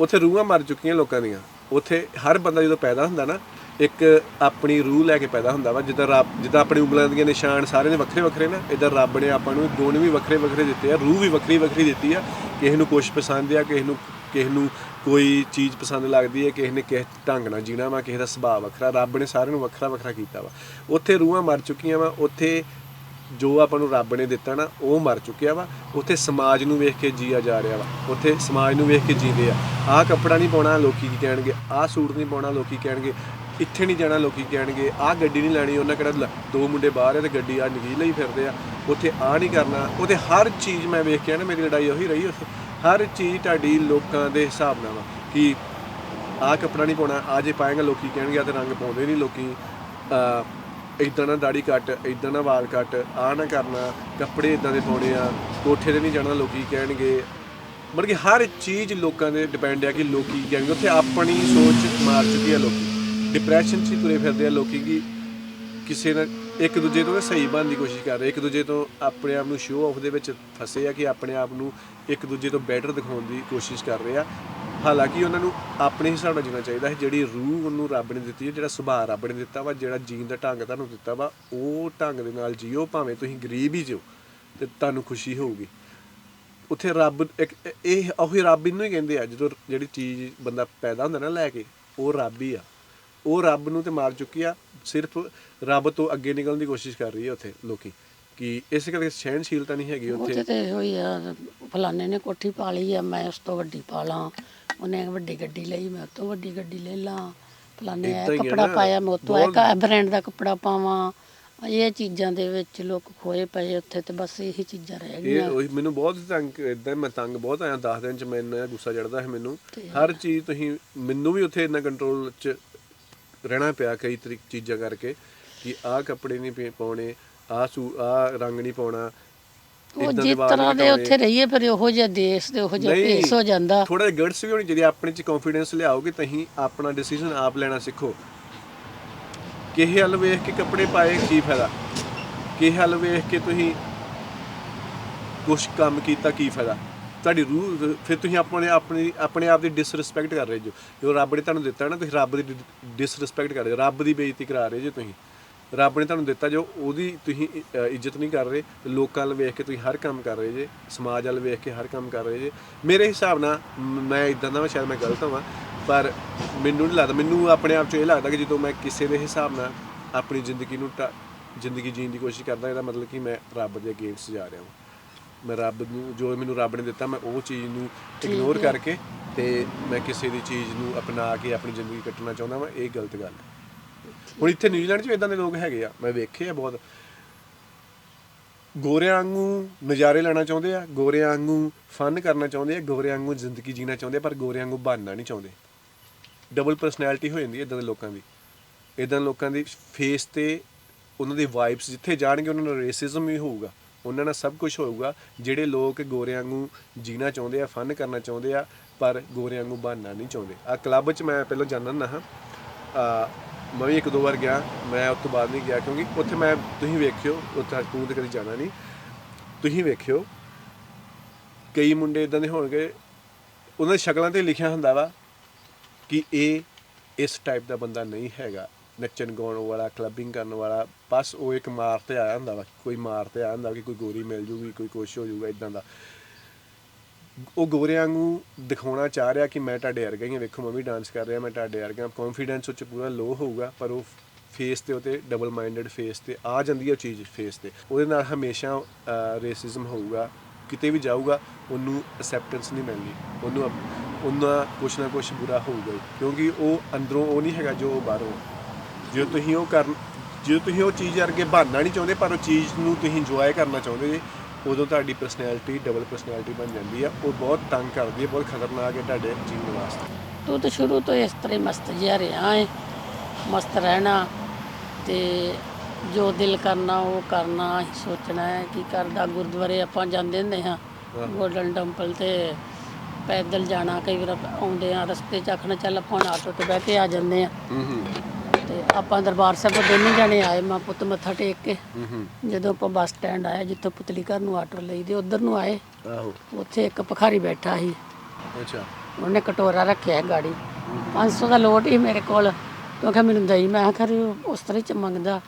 ਉੱਥੇ ਰੂਹਾਂ ਮਰ ਚੁੱਕੀਆਂ ਲੋਕਾਂ ਦੀਆਂ। ਉੱਥੇ ਹਰ ਬੰਦਾ ਜਦੋਂ ਪੈਦਾ ਹੁੰਦਾ ਨਾ, ਇੱਕ ਆਪਣੀ ਰੂਹ ਲੈ ਕੇ ਪੈਦਾ ਹੁੰਦਾ ਵਾ, ਜਿੱਦਾਂ ਰੱਬ, ਜਿੱਦਾਂ ਆਪਣੀ ਉਂਗਲਾਂ ਦੀਆਂ ਨਿਸ਼ਾਨ ਸਾਰੇ ਦੇ ਵੱਖਰੇ ਵੱਖਰੇ ਨੇ ਇਦਾਂ ਰੱਬ ਨੇ ਆਪਾਂ ਨੂੰ ਗੁਣ ਵੀ ਵੱਖਰੇ ਵੱਖਰੇ ਦਿੱਤੇ ਆ, ਰੂਹ ਵੀ ਵੱਖਰੀ ਵੱਖਰੀ ਦਿੱਤੀ ਆ, ਕਿਸੇ ਨੂੰ ਕੁਛ ਪਸੰਦ ਆ, ਕਿਸੇ ਨੂੰ ਕਿਸੇ ਨੂੰ ਕੋਈ ਚੀਜ਼ ਪਸੰਦ ਲੱਗਦੀ ਹੈ ਕਿਸੇ ਨੇ ਕਿਸ ਢੰਗ ਨਾਲ ਜੀਣਾ ਵਾ, ਕਿਸੇ ਦਾ ਸੁਭਾਅ ਵੱਖਰਾ, ਰੱਬ ਨੇ ਸਾਰਿਆਂ ਨੂੰ ਵੱਖਰਾ ਵੱਖਰਾ ਕੀਤਾ ਵਾ। ਉੱਥੇ ਰੂਹਾਂ ਮਰ ਚੁੱਕੀਆਂ ਵਾ, ਉੱਥੇ ਜੋ ਆਪਾਂ ਨੂੰ ਰੱਬ ਨੇ ਦਿੱਤਾ ਨਾ, ਉਹ ਮਰ ਚੁੱਕਿਆ ਵਾ। ਉੱਥੇ ਸਮਾਜ ਨੂੰ ਵੇਖ ਕੇ ਜੀਆ ਜਾ ਰਿਹਾ ਵਾ। ਉੱਥੇ ਸਮਾਜ ਨੂੰ ਵੇਖ ਕੇ ਜੀਂਦੇ ਆ। ਆਹ ਕੱਪੜਾ ਨਹੀਂ ਪਾਉਣਾ, ਲੋਕੀ ਕੀ ਕਹਿਣਗੇ? ਆਹ ਸੂਟ ਨਹੀਂ ਪਾਉਣਾ, ਲੋਕੀ ਕਹਿਣਗੇ, ਇੱਥੇ ਨਹੀਂ ਜਾਣਾ, ਲੋਕੀ ਕਹਿਣਗੇ, ਆਹ ਗੱਡੀ ਨਹੀਂ ਲੈਣੀ, ਉਹਨਾਂ ਕਿਹੜਾ ਲ- ਦੋ ਮੁੰਡੇ ਬਾਹਰ ਆ ਤੇ ਗੱਡੀ ਆ ਨਗੀਲ ਲਈ ਫਿਰਦੇ ਆ। ਉੱਥੇ ਆਹ ਨਹੀਂ ਕਰਨਾ। ਉੱਥੇ ਹਰ ਚੀਜ਼ ਮੈਂ ਵੇਖ ਕੇ ਨਾ, ਮੇਰੀ ਲੜਾਈ ਉਹੀ ਰਹੀ ਉੱਥੇ। ਹਰ ਚੀਜ਼ ਤੁਹਾਡੀ ਲੋਕਾਂ ਦੇ ਹਿਸਾਬ ਨਾਲ ਵਾ ਕਿ ਆਹ ਕੱਪੜਾ ਨਹੀਂ ਪਾਉਣਾ ਆ ਜੇ ਪਾਏਗਾ, ਲੋਕੀ ਕਹਿਣਗੇ ਆ ਤੇ ਰੰਗ ਪਾਉਂਦੇ ਨਹੀਂ, ਲੋਕੀ ਇਦਾਂ ਨਾ ਦਾੜੀ ਕੱਟ ਇਦਾਂ ਨਾ ਵਾਲ ਕੱਟ ਆ ਨਾ ਕਰਨਾ, ਕੱਪੜੇ ਇਦਾਂ ਦੇ ਪਾਉਣੇ ਆ, ਕੋਠੇ ਤੇ ਨਹੀਂ ਜਾਣਾ ਲੋਕੀ ਕਹਿਣਗੇ। ਮਤਲਬ ਕਿ ਹਰ ਚੀਜ਼ ਲੋਕਾਂ ਦੇ ਡਿਪੈਂਡ ਆ ਕਿ ਲੋਕੀ ਕੀ ਕਹਿਣਗੇ ਉੱਥੇ ਆਪਣੀ ਸੋਚ ਮਾਰ ਚੁੱਕੀ ਆ ਲੋਕੀ। ਡਿਪਰੈਸ਼ਨ 'ਚ ਹੀ ਤੁਰੇ ਫਿਰਦੇ ਆ ਲੋਕੀ ਕਿ ਕਿਸੇ ਨਾਲ ਇੱਕ ਦੂਜੇ ਤੋਂ ਸਹੀ ਬਣਨ ਦੀ ਕੋਸ਼ਿਸ਼ ਕਰ ਰਹੇ। ਇੱਕ ਦੂਜੇ ਤੋਂ ਆਪਣੇ ਆਪ ਨੂੰ ਸ਼ੋਅ ਆਫ ਦੇ ਵਿੱਚ ਫਸੇ ਆ ਕਿ ਆਪਣੇ ਆਪ ਨੂੰ ਇੱਕ ਦੂਜੇ ਤੋਂ ਬੈਟਰ ਦਿਖਾਉਣ ਦੀ ਕੋਸ਼ਿਸ਼ ਕਰ ਰਹੇ ਆ। ਹਾਲਾਂਕਿ ਉਹਨਾਂ ਨੂੰ ਆਪਣੇ ਹਿਸਾਬ ਨਾਲ ਜੀਣਾ ਚਾਹੀਦਾ ਹੈ ਜਿਹੜੀ ਰੂਹ ਉਹਨੂੰ ਰੱਬ ਨੇ ਦਿੱਤੀ ਹੈ ਜਿਹੜਾ ਸੁਭਾਅ ਰੱਬ ਨੇ ਦਿੱਤਾ ਵਾ ਜਿਹੜਾ ਜੀਣ ਦਾ ਢੰਗ ਤੁਹਾਨੂੰ ਦਿੱਤਾ ਵਾ ਉਹ ਢੰਗ ਦੇ ਨਾਲ ਜੀਓ ਭਾਵੇਂ ਤੁਸੀਂ ਗਰੀਬ ਹੀ ਜਿਓ ਤੇ ਤੁਹਾਨੂੰ ਖੁਸ਼ੀ ਹੋਊਗੀ। ਉੱਥੇ ਰੱਬ ਇੱਕ ਇਹ ਉਹੀ ਰੱਬ ਇਹਨੂੰ ਹੀ ਕਹਿੰਦੇ ਆ ਜਦੋਂ ਜਿਹੜੀ ਚੀਜ਼ ਬੰਦਾ ਪੈਦਾ ਹੁੰਦਾ ਨਾ ਲੈ ਕੇ ਉਹ ਰੱਬ ਹੀ ਆ। ਉਹ ਰੱਬ ਨੂੰ ਤੇ ਮਾਰ ਚੁੱਕੀ ਆ ਸਿਰਫ ਰੱਬ ਤੋਂ ਅੱਗੇ ਨਿਕਲਣ ਦੀ ਕੋਸ਼ਿਸ਼ ਕਰ ਰਹੀ ਹੈ ਉੱਥੇ ਲੋਕੀ ਕਿ ਇਸ ਕਰਕੇ ਸਹਿਣਸ਼ੀਲਤਾ ਨਹੀਂ ਹੈਗੀ ਉੱਥੇ ਉੱਥੇ। ਤੇ ਹੋਈ ਆ ਫਲਾਣੇ ਨੇ ਕੋਠੀ ਪਾ ਲਈ ਆ ਮੈਂ ਉਸ ਤੋਂ ਵੱਡੀ ਪਾ ਲਾਂ ਉਹਨੇ ਵੱਡੀ ਗੱਡੀ ਲਈ ਮੈਂ ਉਸ ਤੋਂ ਵੱਡੀ ਗੱਡੀ ਲੈ ਲਾਂ। ਫਲਾਣੇ ਇਹ ਆ ਕੱਪੜਾ ਪਾਇਆ ਮੈਂ ਉਹ ਤੋਂ ਬਹੁਤ- ਇਹ ਬ੍ਰਾਂਡ ਦਾ ਕੱਪੜਾ ਪਾਵਾਂ। ਇਹ ਚੀਜ਼ਾਂ ਦੇ ਵਿੱਚ ਲੋਕ ਖੋਏ ਪਏ ਉੱਥੇ ਤੇ ਬਸ ਇਹੀ ਚੀਜ਼ਾਂ ਰਹਿ ਇਹ ਗਈਆਂ। ਉਹੀ ਮੈਨੂੰ ਬਹੁਤ ਤੰਗ ਇਦਾਂ ਮੈਂ ਤੰਗ ਬਹੁਤ ਆਇਆ 10 ਦਿਨ ਚ ਮੈਨੂੰ ਇਹ ਗੁੱਸਾ ਚੜਦਾ ਹੈ ਮੈਨੂੰ। ਹਰ ਚੀਜ਼ ਤੁਸੀਂ ਮੈਨੂੰ ਵੀ ਉੱਥੇ ਇੰਨਾ ਕੰਟਰੋਲ ਚ ਰਹਿਣਾ ਪਿਆ ਕਈ ਤਰੀਕ ਚੀਜ਼ਾਂ ਕਰਕੇ ਕਿ ਆਹ ਕੱਪੜੇ ਨਹੀਂ ਪਾਉਣੇ ਆਹ ਸੂ ਆਹ ਰੰਗ ਨਹੀਂ ਪਾਉਣਾ ਉਹ ਜਿਸ ਤਰ੍ਹਾਂ ਦੇ। ਉੱਥੇ ਰਹੀਏ ਫਿਰ ਉਹੋ ਜਿਹਾ ਦੇਸ਼ ਤੇ ਉਹੋ ਜਿਹਾ। ਭੇਸ ਹੋ ਜਾਂਦਾ। ਥੋੜਾ ਜਿਹਾ ਗਟਸ ਵੀ ਹੋਣੀ ਚਾਹੀਦੀ ਆਪਣੇ ਚ ਕੌਨਫੀਡੈਂਸ ਲਿਆਓਗੇ ਤੁਸੀਂ ਆਪਣਾ ਡਿਸੀਜਨ ਆਪ ਲੈਣਾ ਸਿੱਖੋ। ਕਿਸੇ ਹੱਲ ਵੇਖ ਕੇ ਕੱਪੜੇ ਪਾਏ ਕੀ ਫਾਇਦਾ? ਕਿਸੇ ਹੱਲ ਵੇਖ ਕੇ ਤੁਸੀਂ ਕੁਛ ਕੰਮ ਕੀਤਾ ਕੀ ਫਾਇਦਾ? ਤੁਹਾਡੀ ਰੂਹ ਫਿਰ ਤੁਸੀਂ ਆਪਣੇ ਆਪਣੀ ਆਪਣੇ ਆਪ ਦੀ ਡਿਸਰਿਸਪੈਕਟ ਕਰ ਰਹੇ ਜੋ। ਜੋ ਰੱਬ ਨੇ ਤੁਹਾਨੂੰ ਦਿੱਤਾ ਨਾ ਤੁਸੀਂ ਰੱਬ ਦੀ ਡਿਸਰਿਸਪੈਕਟ ਕਰ ਰਹੇ ਹੋ, ਰੱਬ ਦੀ ਬੇਇੱਜ਼ਤੀ ਕਰਾ ਰਹੇ ਜੋ ਤੁਸੀਂ। ਰੱਬ ਨੇ ਤੁਹਾਨੂੰ ਦਿੱਤਾ ਜੋ ਉਹਦੀ ਤੁਸੀਂ ਅ, ਇੱਜ਼ਤ ਨਹੀਂ ਕਰ ਰਹੇ। ਲੋਕਾਂ ਵੱਲ ਵੇਖ ਕੇ ਤੁਸੀਂ ਹਰ ਕੰਮ ਕਰ ਰਹੇ ਜੇ। ਸਮਾਜ ਵੱਲ ਵੇਖ ਕੇ ਹਰ ਕੰਮ ਕਰ ਰਹੇ ਜੇ। ਮੇਰੇ ਹਿਸਾਬ ਨਾਲ ਮ- ਮੈਂ ਇਦਾਂ ਦਾ ਵਾ ਸ਼ਾਇਦ ਮੈਂ ਗਲਤ ਹਾਂ ਪਰ ਮੈਨੂੰ ਨਹੀਂ ਲੱਗਦਾ। ਮੈਨੂੰ ਆਪਣੇ ਆਪ 'ਚ ਇਹ ਲੱਗਦਾ ਕਿ ਜਦੋਂ ਮੈਂ ਕਿਸੇ ਦੇ ਹਿਸਾਬ ਨਾਲ ਆਪਣੀ ਜ਼ਿੰਦਗੀ ਨੂੰ ਢਾ- ਜ਼ਿੰਦਗੀ ਜੀਣ ਦੀ ਕੋਸ਼ਿਸ਼ ਕਰਦਾ ਇਹਦਾ ਮਤਲਬ ਕਿ ਮੈਂ ਰੱਬ ਦੇ ਅਗੇਂਸਟ ਜਾ ਰਿਹਾ ਹਾਂ ਮੈਂ ਰੱਬ ਨੂੰ ਜੋ ਮੈਨੂੰ ਰੱਬ ਨੇ ਦਿੱਤਾ ਮੈਂ ਉਹ ਚੀਜ਼ ਨੂੰ ਇਗਨੋਰ ਕਰਕੇ ਤੇ ਮੈਂ ਕਿਸੇ ਦੀ ਚੀਜ਼ ਨੂੰ ਅਪਣਾ ਕੇ ਆਪਣੀ ਜ਼ਿੰਦਗੀ ਕੱਟਣਾ ਚਾਹੁੰਦਾ ਵਾਂ ਇਹ ਗਲਤ ਗੱਲ ਹੈ। ਹੁਣ ਇੱਥੇ ਨਿਊਜ਼ੀਲੈਂਡ 'ਚ ਵੀ ਇਦਾਂ ਦੇ ਲੋਕ ਹੈਗੇ ਆ। ਮੈਂ ਵੇਖੇ ਆ ਬਹੁਤ। ਗੋਰਿਆਂ ਵਾਂਗੂ ਨਜ਼ਾਰੇ ਲੈਣਾ ਚਾਹੁੰਦੇ ਆ ਗੋਰਿਆਂ ਵਾਂਗੂ ਫਨ ਕਰਨਾ ਚਾਹੁੰਦੇ ਆ ਗੋਰਿਆਂ ਵਾਂਗੂ ਜ਼ਿੰਦਗੀ ਜੀਣਾ ਚਾਹੁੰਦੇ ਆ, ਪਰ ਗੋਰਿਆਂ ਵਾਂਗੂ ਬਣਨਾ ਨਹੀਂ ਚਾਹੁੰਦੇ। ਡਬਲ ਪਰਸਨੈਲਿਟੀ ਹੋ ਜਾਂਦੀ ਹੈ ਇਦਾਂ ਦੇ ਲੋਕਾਂ ਦੀ। ਇਦਾਂ ਲੋਕਾਂ ਦੀ ਫੇਸ ਤੇ ਉਹਨਾਂ ਦੀ ਵਾਈਬਸ ਜਿੱਥੇ ਜਾਣਗੇ ਉਹਨਾਂ ਨਾਲ ਰੇਸਿਜ਼ਮ ਵੀ ਹੋਊਗਾ। ਉਹਨਾਂ ਨਾਲ ਸਭ ਕੁਝ ਹੋਊਗਾ। ਜਿਹੜੇ ਲੋਕ ਗੋਰਿਆਂ ਵਾਂਗੂ ਜੀਣਾ ਚਾਹੁੰਦੇ ਆ ਫਨ ਕਰਨਾ ਚਾਹੁੰਦੇ ਆ, ਪਰ ਗੋਰਿਆਂ ਵਾਂਗੂ ਬਣਨਾ ਨਹੀਂ ਚਾਹੁੰਦੇ। ਆ ਕਲੱਬ 'ਚ ਮੈਂ ਪਹਿਲਾਂ ਜਾਂਦਾ ਹੁੰਦਾ ਹਾਂ ਮੈਂ ਵੀ ਇੱਕ ਦੋ ਵਾਰ ਗਿਆ, ਮੈਂ ਉਸ ਤੋਂ ਬਾਅਦ ਨਹੀਂ ਗਿਆ ਕਿਉਂਕਿ ਉੱਥੇ ਮੈਂ ਤੁਸੀਂ ਵੇਖਿਓ, ਉੱਥੇ ਤੂੰ ਤੇ ਕਦੀ ਜਾਣਾ ਨਹੀਂ। ਤੁਸੀਂ ਵੇਖਿਓ, ਕਈ ਮੁੰਡੇ ਇਦਾਂ ਦੇ ਹੋਣਗੇ, ਉਹਨਾਂ ਦੀ ਸ਼ਕਲਾਂ ਤੇ ਲਿਖਿਆ ਹੁੰਦਾ ਵਾ ਕਿ ਇਹ ਇਸ ਟਾਈਪ ਦਾ ਬੰਦਾ ਨਹੀਂ ਹੈਗਾ। ਨੱਚਣ ਗਾਉਣ ਵਾਲਾ ਕਲੱਬਿੰਗ ਕਰਨ ਵਾਲਾ, ਬਸ ਉਹ ਇੱਕ ਮਾਰ ਤੇ ਆਇਆ ਹੁੰਦਾ ਵਾ, ਕੋਈ ਮਾਰ ਤੇ ਆਇਆ ਹੁੰਦਾ ਕਿ ਕੋਈ ਗੋਰੀ ਮਿਲ ਜੂਗੀ, ਕੋਈ ਕੁਛ ਹੋ ਜੂਗਾ ਇਦਾਂ ਦਾ। ਉਹ ਗੋਰਿਆਂ ਨੂੰ ਦਿਖਾਉਣਾ ਚਾਹ ਰਿਹਾ ਕਿ ਮੈਂ ਤੁਹਾਡੇ ਵਰਗਾ ਹੀ ਹਾਂ। ਵੇਖੋ, ਮੈਂ ਵੀ ਡਾਂਸ ਕਰ ਰਿਹਾ, ਮੈਂ ਤੁਹਾਡੇ ਵਰਗਾ ਕੌਨਫੀਡੈਂਸ ਉੱਚ ਪੂਰਾ ਲੋ ਹੋਊਗਾ, ਪਰ ਉਹ ਫੇਸ ਤੇ ਉਤੇ ਡਬਲ ਮਾਈਂਡਡ ਫੇਸ ਤੇ ਆ ਜਾਂਦੀ ਹੈ ਉਹ ਚੀਜ਼ ਫੇਸ ਤੇ। ਉਹਦੇ ਨਾਲ ਹਮੇਸ਼ਾ ਰੇਸਿਜ਼ਮ ਹੋਊਗਾ, ਕਿਤੇ ਵੀ ਜਾਊਗਾ, ਉਹਨੂੰ ਅਸੈਪਟੈਂਸ ਨਹੀਂ ਮਿਲਣੀ। ਉਹਨੂੰ ਅਪ- ਉਹਨਾਂ ਕੁਛ ਨਾ ਕੁਛ ਬੁਰਾ ਹੋਊਗਾ ਕਿਉਂਕਿ ਉਹ ਅੰਦਰੋਂ ਉਹ ਨਹੀਂ ਹੈਗਾ ਜੋ ਉਹ ਬਾਹਰੋਂ। ਹੈ। ਜੇ ਤੁਸੀਂ ਉਹ ਕਰ ਜੇ ਤੁਸੀਂ ਉਹ ਚੀਜ਼ ਵਰਗੇ ਬਹਾਨਾ ਨਹੀਂ ਚਾਹੁੰਦੇ, ਪਰ ਉਹ ਚੀਜ਼ ਨੂੰ ਤੁਸੀਂ ਇੰਜੋਏ ਕਰਨਾ ਚਾਹੁੰਦੇ ਜੇ ਉਦੋਂ ਤੁਹਾਡੀ ਪਰਸਨੈਲਿਟੀ ਡਬਲ ਪਰਸਨੈਲਿਟੀ ਬਣ ਜਾਂਦੀ ਆ ਉਹ ਬਹੁਤ ਤੰਗ ਕਰਦੀ ਹੈ ਬਹੁਤ ਖਤਰਨਾਕ ਹੈ ਤੁਹਾਡੇ ਜੀਵਨ ਵਾਸਤੇ। ਤੂੰ ਤਾਂ ਸ਼ੁਰੂ ਤੋਂ ਇਸ ਤਰ੍ਹਾਂ ਹੀ ਮਸਤ ਜਿਹਾ ਰਿਹਾ ਹੈ ਮਸਤ ਰਹਿਣਾ ਤੇ ਜੋ ਦਿਲ ਕਰਨਾ ਉਹ ਕਰਨਾ ਅਸੀਂ ਸੋਚਣਾ ਹੈ ਕੀ ਕਰਦਾ ਗੁਰਦੁਆਰੇ ਆਪਾਂ ਜਾਂਦੇ ਹੁੰਦੇ ਹਾਂ ਗੋਲਡਨ ਟੈਂਪਲ ਤੇ ਪੈਦਲ ਜਾਣਾ ਕਈ ਵਾਰ ਆਉਂਦੇ ਆ ਰਸਤੇ 'ਚ ਆਖਣਾ ਚੱਲ ਆਪਾਂ ਹੁਣ ਆਟੋ ਤੇ ਬਹਿ ਕੇ ਆ ਜਾਂਦੇ ਆ ਹੂੰ ਹੂੰ। ਤੇ ਆਪਾਂ ਦਰਬਾਰ ਸਾਹਿਬ ਦੋਨੇ ਜਾਣੇ ਆਏ ਮਾਂ ਪੁੱਤ ਮੱਥਾ ਟੇਕ ਕੇ। ਹੂੰ ਹੂੰ। ਜਦੋਂ ਆਪਾਂ ਬੱਸ ਸਟੈਂਡ ਆਏ ਜਿੱਥੋਂ ਪੁਤਲੀ ਘਰ ਨੂੰ ਆਟੋ ਲਈ ਦੇ ਉਧਰ ਨੂੰ ਆਏ। ਆਹੋ। ਉੱਥੇ ਇੱਕ ਭਖਾਰੀ ਬੈਠਾ ਸੀ। ਅੱਛਾ। ਉਹਨੇ ਕਟੋਰਾ ਰੱਖਿਆ ਹੈ ਗਾੜੀ 500 ਦਾ ਲੋਟ ਹੀ ਮੇਰੇ ਕੋਲ। ਕਿਉਂਕਿ ਮੈਨੂੰ ਦਈ? ਮੈਂ ਕਿਹਾ ਉਸ ਤਰ੍ਹਾਂ ਹੀ ਚ ਮੰਗਦਾ।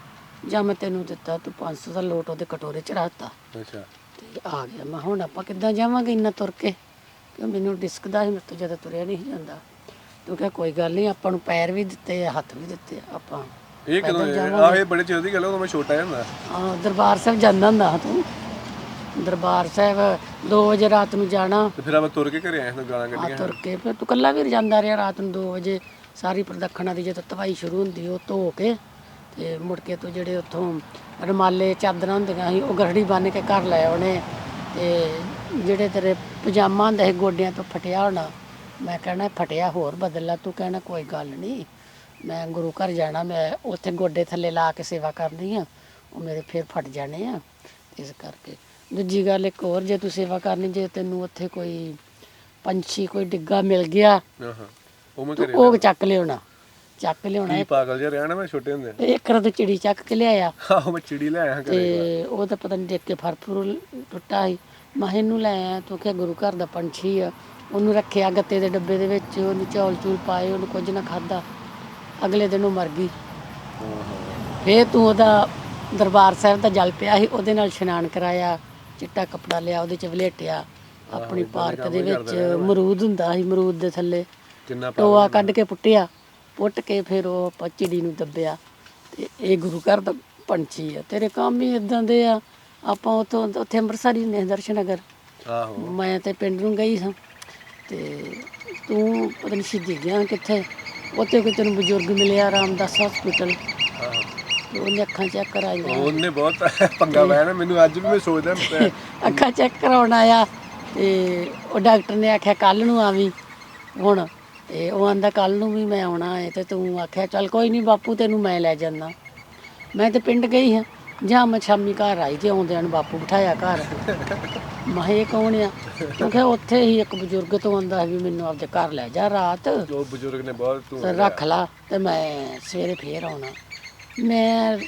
ਜਾਂ ਮੈਂ ਤੈਨੂੰ ਦਿੱਤਾ ਤੂੰ 500 ਦਾ ਲੋਟ ਉਹਦੇ ਕਟੋਰੇ ਚ ਰੱਖਤਾ। ਅੱਛਾ। ਤੇ ਆ ਗਿਆ। ਮੈਂ ਹੁਣ ਆਪਾਂ ਕਿੱਦਾਂ ਜਾਵਾਂਗੇ ਇੰਨਾ ਤੁਰ ਕੇ? ਕਿ ਮੈਨੂੰ ਡਿਸਕਦਾ ਸੀ ਮੇਰੇ ਤੋਂ ਜਦੋਂ ਤੁਰਿਆ ਨਹੀਂ ਜਾਂਦਾ। ਤੂੰ ਕਿਹਾ ਕੋਈ ਗੱਲ ਨਹੀਂ ਆਪਾਂ ਨੂੰ ਪੈਰ ਵੀ ਦਿੱਤੇ ਆ ਹੱਥ ਵੀ ਦਿੱਤੇ ਆ ਆਪਾਂ ਇਹ ਕਦੋਂ ਆਹ ਇਹ ਬੜੇ ਚਿਰ ਦੀ ਗੱਲ ਹੈ ਉਦੋਂ ਮੈਂ ਛੋਟਾ ਜਿਹਾ ਹੁੰਦਾ। ਆ ਦਰਬਾਰ ਸਾਹਿਬ ਜਾਂਦਾ ਹੁੰਦਾ ਤੂੰ। ਦਰਬਾਰ ਸਾਹਿਬ 2 ਵਜੇ ਰਾਤ ਨੂੰ ਜਾਣਾ। ਤੇ ਫਿਰ ਆਪਾਂ ਤੁਰ ਕੇ ਘਰੇ ਆਏ ਹਾਂ ਗਾਲਾਂ ਆ ਕੱਢੀਆਂ। ਤੁਰ ਕੇ ਫਿਰ ਤੂੰ ਕੱਲਾ ਵੀ ਜਾਂਦਾ ਰਿਹਾ ਰਾਤ ਨੂੰ 2 ਵਜੇ। ਸਾਰੀ ਪ੍ਰਦੱਖਣਾ ਦੀ ਜਦੋਂ ਤਵਾਈ ਸ਼ੁਰੂ ਹੁੰਦੀ ਉਹ ਧੋ ਕੇ ਤੇ ਮੁੜ ਕੇ ਤੂੰ ਜਿਹੜੇ ਉੱਥੋਂ ਰਮਾਲੇ ਚਾਦਰਾਂ ਹੁੰਦੀਆਂ ਸੀ ਉਹ ਗਰੜੀ ਬੰਨ ਕੇ ਘਰ ਲੈ ਆਉਣੇ। ਤੇ ਜਿਹੜੇ ਤੇਰੇ ਪਜਾਮਾ ਹੁੰਦਾ ਸੀ ਗੋਡਿਆਂ ਤੋਂ ਫਟਿਆ ਹੋਣਾ ਮੈਂ ਕਹਿਣਾ ਫਟਿਆ ਹੋਰ ਬਦਲ ਲਾ ਤੂੰ ਕਹਿਣਾ ਕੋਈ ਗੱਲ ਨਹੀਂ। ਮੈਂ ਗੁਰੂ ਘਰ ਜਾਣਾ ਮੈਂ ਉੱਥੇ ਗੋਡੇ ਥੱਲੇ ਲਾ ਕੇ ਸੇਵਾ ਕਰਨੀ ਆ ਉਹ ਮੇਰੇ ਫਿਰ ਫਟ ਜਾਣੇ ਆ ਇਸ ਕਰਕੇ। ਦੂਜੀ ਗੱਲ ਇੱਕ ਹੋਰ ਜੇ ਤੂੰ ਸੇਵਾ ਕਰਨੀ ਜੇ ਤੈਨੂੰ ਉੱਥੇ ਕੋਈ ਪੰਛੀ ਕੋਈ ਡਿੱਗਾ ਮਿਲ ਗਿਆ ਹਾਂ ਉਹ ਮੈਂ ਤੂੰ ਘਰੇ ਉਹ ਚੱਕ ਲਿਆਉਣਾ ਚੱਕ ਲਿਆਉਣਾ। ਕੀ ਪਾਗਲ ਜਿਹਾ ਰਿਹਾ ਨਾ ਮੈਂ ਛੋਟੇ ਹੁੰਦੇ ਇੱਕ ਰ ਤੂੰ ਚਿੜੀ ਚੱਕ ਕੇ ਲਿਆਇਆ। ਆਹੋ ਮੈਂ ਚਿੜੀ ਲੈ ਆਇਆ ਤੇ ਉਹ ਤਾਂ ਪਤਾ ਨਹੀਂ ਦੇਖ ਕੇ ਫਰਫਰ ਟੁੱਟਾ ਸੀ। ਮੈਂ ਇਹਨੂੰ ਲੈ ਆਇਆ ਤੂੰ ਕਿਹਾ ਗੁਰੂ ਘਰ ਦਾ ਪੰਛੀ ਆ ਉਹਨੂੰ ਰੱਖਿਆ ਗੱਤੇ ਦੇ ਡੱਬੇ ਦੇ ਵਿੱਚ ਉਹਨੂੰ ਚੌਲ ਚੂਲ ਪਾਏ ਉਹਨੂੰ ਕੁਝ ਨਾ ਖਾਦਾ ਅਗਲੇ ਦਿਨ ਉਹ ਮਰ ਗਈ। ਫੇਰ ਤੂੰ ਉਹਦਾ ਦਰਬਾਰ ਸਾਹਿਬ ਦਾ ਜਲ ਪਿਆ ਸੀ ਉਹਦੇ ਨਾਲ ਇਸ਼ਨਾਨ ਕਰਾਇਆ ਚਿੱਟਾ ਕੱਪੜਾ ਲਿਆ ਉਹਦੇ ਚ ਵਲੇਟਿਆ। ਆਪਣੀ ਪਾਰਕ ਦੇ ਵਿੱਚ ਮਰੂਦ ਹੁੰਦਾ ਸੀ ਮਰੂਦ ਦੇ ਥੱਲੇ। ਟੋਆ ਕੱਢ ਕੇ ਪੁੱਟਿਆ। ਪੁੱਟ ਕੇ ਫਿਰ ਉਹ ਆਪਾਂ ਚਿੜੀ ਨੂੰ ਦੱਬਿਆ। ਤੇ ਇਹ ਗੁਰੂ ਘਰ ਦਾ ਪੰਛੀ ਆ। ਤੇਰੇ ਕੰਮ ਹੀ ਇਦਾਂ ਦੇ ਆ। ਆਪਾਂ ਉਥੋਂ ਉੱਥੇ ਅੰਮ੍ਰਿਤਸਰ ਹੀ ਨੇ ਦਰਸ਼ਨ ਨਗਰ ਆਹੋ। ਮੈਂ ਤੇ ਪਿੰਡ ਨੂੰ ਗਈ ਸਾਂ। ਤੇ ਤੂੰ ਪਤਾ ਨਹੀਂ ਸਿੱਧੀ ਗਿਆ ਕਿੱਥੇ। ਉੱਥੇ ਕੋਈ ਤੈਨੂੰ ਬਜ਼ੁਰਗ ਮਿਲਿਆ ਰਾਮਦਾਸ ਹਸਪੀਟਲ ਤੇ ਉਹਨੇ ਅੱਖਾਂ ਚੈੱਕ ਕਰਾਈਆਂ। ਉਹਨੇ ਬਹੁਤ ਪੰਗਾ ਪਾਇਆ ਨਾ ਮੈਨੂੰ ਅੱਜ ਵੀ ਮੈਂ ਸੋਚਦਾ ਮੈਂ- ਅੱਖਾਂ ਚੈੱਕ ਕਰਾਉਣ ਆਇਆ ਤੇ ਉਹ ਡਾਕਟਰ ਨੇ ਆਖਿਆ ਕੱਲ ਨੂੰ ਆਵੀਂ ਹੁਣ। ਤੇ ਉਹ ਆਂਦਾ ਕੱਲ ਨੂੰ ਵੀ ਮੈਂ ਆਉਣਾ ਹੈ। ਤੇ ਤੂੰ ਆਖਿਆ ਚੱਲ ਕੋਈ ਨਹੀਂ ਬਾਪੂ ਤੈਨੂੰ ਮੈਂ ਲੈ ਜਾਂਦਾ। ਮੈਂ ਤੇ ਪਿੰਡ ਗਈ ਹਾਂ। ਜਾਂ ਮੈਂ ਸ਼ਾਮੀ ਘਰ ਆਈ ਤੇ ਆਉਂਦਿਆਂ ਨੂੰ ਬਾਪੂ ਬਿਠਾਇਆ ਘਰ। ਮੈਂ ਇਹ ਕੌਣ ਆ? ਕਿਉਂਕਿ ਉੱਥੇ ਹੀ ਇੱਕ ਬਜ਼ੁਰਗ ਤੋਂ ਆਂਦਾ ਵੀ ਮੈਨੂੰ ਆਪਦੇ ਘਰ ਲੈ ਜਾ ਰਾਤ। ਉਹ ਬਜ਼ੁਰਗ ਨੇ ਬਹੁਤ ਤੂੰ ਰੱਖ ਲਾ ਤੇ ਮੈਂ ਸਵੇਰੇ ਫੇਰ ਆਉਣਾ। ਮੈਂ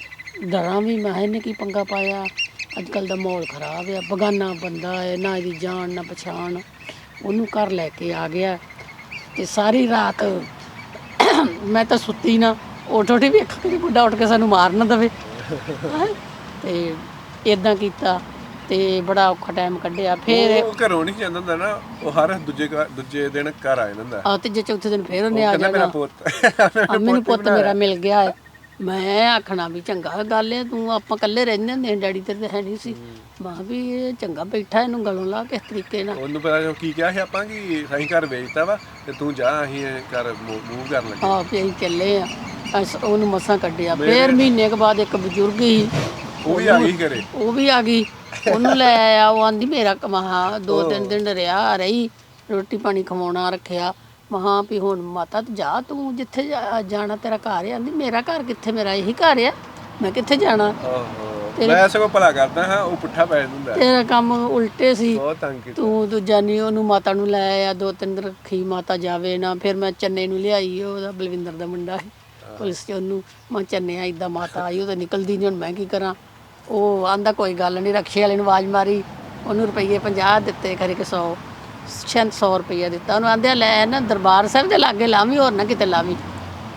ਡਰਾਂ ਵੀ ਮੈਂ ਇਹਨੇ ਕੀ ਪੰਗਾ ਪਾਇਆ? ਅੱਜ ਕੱਲ ਦਾ ਮਾਹੌਲ ਖਰਾਬ ਆ। ਬਗਾਨਾ ਬੰਦਾ ਹੈ ਨਾ ਇਹਦੀ ਜਾਣ ਨਾ ਪਛਾਣ। ਉਹਨੂੰ ਘਰ ਲੈ ਕੇ ਆ ਗਿਆ। ਤੇ ਸਾਰੀ ਰਾਤ ਮੈਂ ਤਾਂ ਸੁੱਤੀ ਨਾ। ਉੱਠ ਉੱਠ ਵੀ ਅੱਖ ਕਰੀ ਬੁੱਢਾ ਉੱਠ ਕੇ ਸਾਨੂੰ ਮਾਰ ਨਾ ਦਵੇ। ਹੈਂ। ਤੇ ਇਦਾਂ ਕੀਤਾ ਤੇ ਬੜਾ ਔਖਾ ਟਾਈਮ ਕੱਢਿਆ। ਫੇਰ ਉਹ ਘਰੋਂ ਨਹੀਂ ਜਾਂਦਾ ਹੁੰਦਾ ਨਾ ਉਹ ਹਰ ਦੂਜੇ ਘਰ- ਦੂਜੇ ਦਿਨ ਘਰ ਆ ਜਾਂਦਾ। ਹੁੰਦਾ ਆ ਤੀਜੇ ਚੌਥੇ ਦਿਨ ਫੇਰ ਉਹਨੇ ਆ ਕਹਿੰਦਾ ਮੇਰਾ ਜਾਣਾ ਪੁੱਤ। ਆ ਮੈਨੂੰ ਪੁੱਤ ਮੇਰਾ ਮਿਲ ਗਿਆ ਹੈ। ਮੈਂ ਆਖਣਾ ਵੀ ਚੰਗਾ ਗੱਲ ਹੈ ਤੂੰ ਆਪਾਂ ਇਕੱਲੇ ਰਹਿੰਦੇ ਹੁੰਦੇ ਸੀ, ਡੈਡੀ ਤੇਰੇ ਤਾਂ ਹੈ ਨਹੀਂ ਸੀ। ਮਾਂ ਵੀ ਇਹ ਚੰਗਾ ਬੈਠਾ ਇਹਨੂੰ ਗਲੋਂ ਲਾ ਕਿਸ ਤਰੀਕੇ ਨਾਲ। ਉਹਨੂੰ ਪਤਾ ਜੋ ਕੀ ਕਿਹਾ ਸੀ ਆਪਾਂ ਕਿ ਅਸੀਂ ਘਰ ਵੇਚਤਾ ਵਾ ਤੇ ਤੂੰ ਜਾ ਅਸੀਂ ਇਹ ਘਰ ਮੂਵ ਕਰਨ ਲੱਗੇ। ਆ ਵੀ ਅਸੀਂ ਚੱਲੇ ਆ। ਅਸ ਉਹਨੂੰ ਮਸਾਂ ਕੱਢਿਆ। ਫੇਰ ਮਹੀਨੇ ਕੁ ਬਾਅਦ ਇੱਕ ਬਜ਼ੁਰਗ ਸੀ ਉਹ ਵੀ ਆ ਗਈ ਘਰੇ। ਉਹ ਵੀ ਆ ਗਈ। ਉਹਨੂੰ ਲੈ ਆਇਆ ਉਹ ਆਂਦੀ ਮੇਰਾ ਕਮਹਾ ਦੋ ਤਿੰਨ ਦਿਨ ਰਿਹਾ ਰਹੀ ਰੋਟੀ ਪਾਣੀ ਖਵਾਉਣਾ ਰੱਖਿਆ। ਮਹਾ ਵੀ ਹੁਣ ਮਾਤਾ ਤੂੰ ਜਾ ਤੂੰ ਜਿੱਥੇ ਜਾ- ਜਾਣਾ ਤੇਰਾ ਘਰ ਆ। ਆਂਦੀ ਮੇਰਾ ਘਰ ਕਿੱਥੇ? ਮੇਰਾ ਇਹੀ ਘਰ ਆ। ਮੈਂ ਕਿੱਥੇ ਜਾਣਾ? ਓਹੋ ਮੈਂ ਸਗੋਂ ਭਲਾ ਕਰਦਾ ਹਾਂ ਉਹ ਪੁੱਠਾ ਪੈ ਜਾਂਦਾ। ਤੇਰਾ ਕੰਮ ਉਲਟੇ ਸੀ। ਬਹੁਤ ਤੰਗ ਕੀਤਾ। ਤੂੰ ਦੂਜਾ ਨਹੀਂ ਉਹਨੂੰ ਮਾਤਾ ਨੂੰ ਲੈ ਆਇਆ ਦੋ ਤਿੰਨ ਰੱਖੀ ਮਾਤਾ ਜਾਵੇ ਨਾ। ਫਿਰ ਮੈਂ ਚੰਨੇ ਨੂੰ ਲਿਆਈ ਉਹਦਾ ਬਲਵਿੰਦਰ ਦਾ ਮੁੰਡਾ ਸੀ। ਪੁਲਿਸ ਚ ਉਹਨੂੰ ਮੈਂ ਚੰਨੇ ਆ ਇਦਾਂ ਮਾਤਾ ਆਈ ਉਹ ਤਾਂ ਨਿਕਲਦੀ ਨਹੀਂ ਹੁਣ ਮੈਂ ਕੀ ਕਰਾਂ? ਉਹ ਆਂਦਾ ਕੋਈ ਗੱਲ ਨਹੀਂ ਰਕਸ਼ੇ ਵਾਲੇ ਨੂੰ ਆਵਾਜ਼ ਮਾਰੀ। ਉਹਨੂੰ ਰੁਪਈਏ 50 ਦਿੱਤੇ ਖਰੇ ਕਿ 100 ਸ਼ਾਇਦ 100 ਰੁਪਈਆ ਦਿੱਤਾ। ਉਹਨੂੰ ਆਂਦੇ ਲੈ ਨਾ ਦਰਬਾਰ ਸਾਹਿਬ ਦੇ ਲਾਗੇ ਲਾਵੀਂ ਹੋਰ ਨਾ ਕਿਤੇ ਲਾਵੀਂ।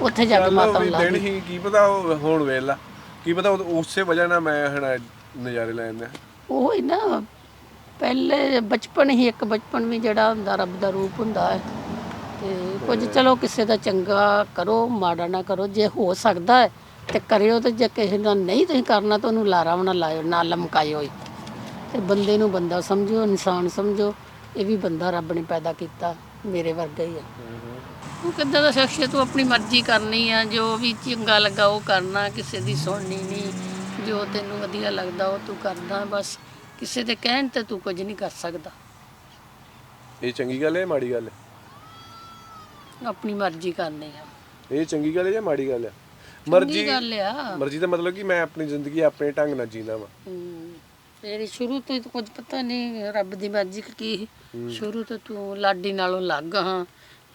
ਉੱਥੇ ਜਾ ਕੇ ਮਾਤਾ ਨੂੰ ਦਿਨ ਲਾਵੀਂ ਹੀ ਕੀ ਪਤਾ ਉਹ ਹੁਣ ਵੇਲਾ। ਕੀ ਪਤਾ ਉਹ- ਉਸੇ ਵਜ੍ਹਾ ਨਾਲ ਮੈਂ ਹੁਣ ਨਜ਼ਾਰੇ ਲੈ ਜਾਂਦਾ ਉਹ ਹੀ ਨਾ ਪਹਿਲੇ ਬਚਪਨ ਹੀ ਇੱਕ ਬਚਪਨ ਵੀ ਜਿਹੜਾ ਹੁੰਦਾ ਰੱਬ ਦਾ ਰੂਪ ਹੁੰਦਾ ਹੈ। ਤੇ ਕੁਝ ਚਲੋ ਕਿਸੇ ਦਾ ਚੰਗਾ ਕਰੋ ਮਾੜਾ ਨਾ ਕਰੋ ਜੇ ਹੋ ਸਕਦਾ ਹੈ ਤੇ ਕਰਿਓ ਤੇ ਜੇ ਕਿਸੇ ਦਾ ਨਹੀਂ ਤੁਸੀਂ ਕਰਨਾ ਤਾਂ ਉਹਨੂੰ ਲਾਰਾ ਵੀ ਨਾ ਲਾਇਓ ਨਾ ਲਮਕਾਇਓ ਹੀ। ਤੇ ਬੰਦੇ ਨੂੰ ਬੰਦਾ ਸਮਝੋ ਇਨਸਾਨ ਸਮਝੋ। ਇਹ ਵੀ ਬੰਦਾ ਰੱਬ ਨੇ ਪੈਦਾ ਕੀਤਾ ਮੇਰੇ ਵਰਗਾ ਹੀ ਆ। ਉਹ ਕਿੱਦਾਂ ਦਾ ਸ਼ਖਸ ਹੈ, ਤੂੰ ਆਪਣੀ ਮਰਜ਼ੀ ਕਰਨੀ ਆ ਜੋ ਵੀ ਚੰਗਾ ਲੱਗਾ ਉਹ ਕਰਨਾ ਕਿਸੇ ਦੀ ਸੁਣਨੀ ਨਹੀਂ ਜੋ ਤੈਨੂੰ ਵਧੀਆ ਲੱਗਦਾ ਉਹ ਤੂੰ ਕਰਦਾ ਬਸ ਕਿਸੇ ਦੇ ਕਹਿਣ ਤੇ ਤੂੰ ਕੁਝ ਨਹੀਂ ਕਰ ਸਕਦਾ। ਇਹ ਚੰਗੀ ਗੱਲ ਹੈ ਮਾੜੀ ਗੱਲ ਹੈ? ਆਪਣੀ ਮਰਜ਼ੀ ਕਰਨੀ ਆ। ਇਹ ਚੰਗੀ ਗੱਲ ਹੈ ਜਾਂ ਮਾੜੀ ਗੱਲ ਹੈ? ਮਰਜ਼ੀ ਗੱਲ ਆ। ਮਰਜ਼ੀ ਦਾ ਮਤਲਬ ਕਿ ਮੈਂ ਆਪਣੀ ਜ਼ਿੰਦਗੀ ਆਪਣੇ ਢੰਗ ਨਾਲ ਜੀਣਾ ਵਾ। ਤੇਰੀ ਸ਼ੁਰੂ ਤੋਂ ਹੀ ਤਾਂ ਕੁਝ ਪਤਾ ਨਹੀਂ ਰੱਬ ਦੀ ਮਰਜ਼ੀ ਕੀ। ਸ਼ੁਰੂ ਤੋਂ ਤੂੰ ਲਾਡੀ ਨਾਲੋਂ ਲੱਗ ਹਾਂ।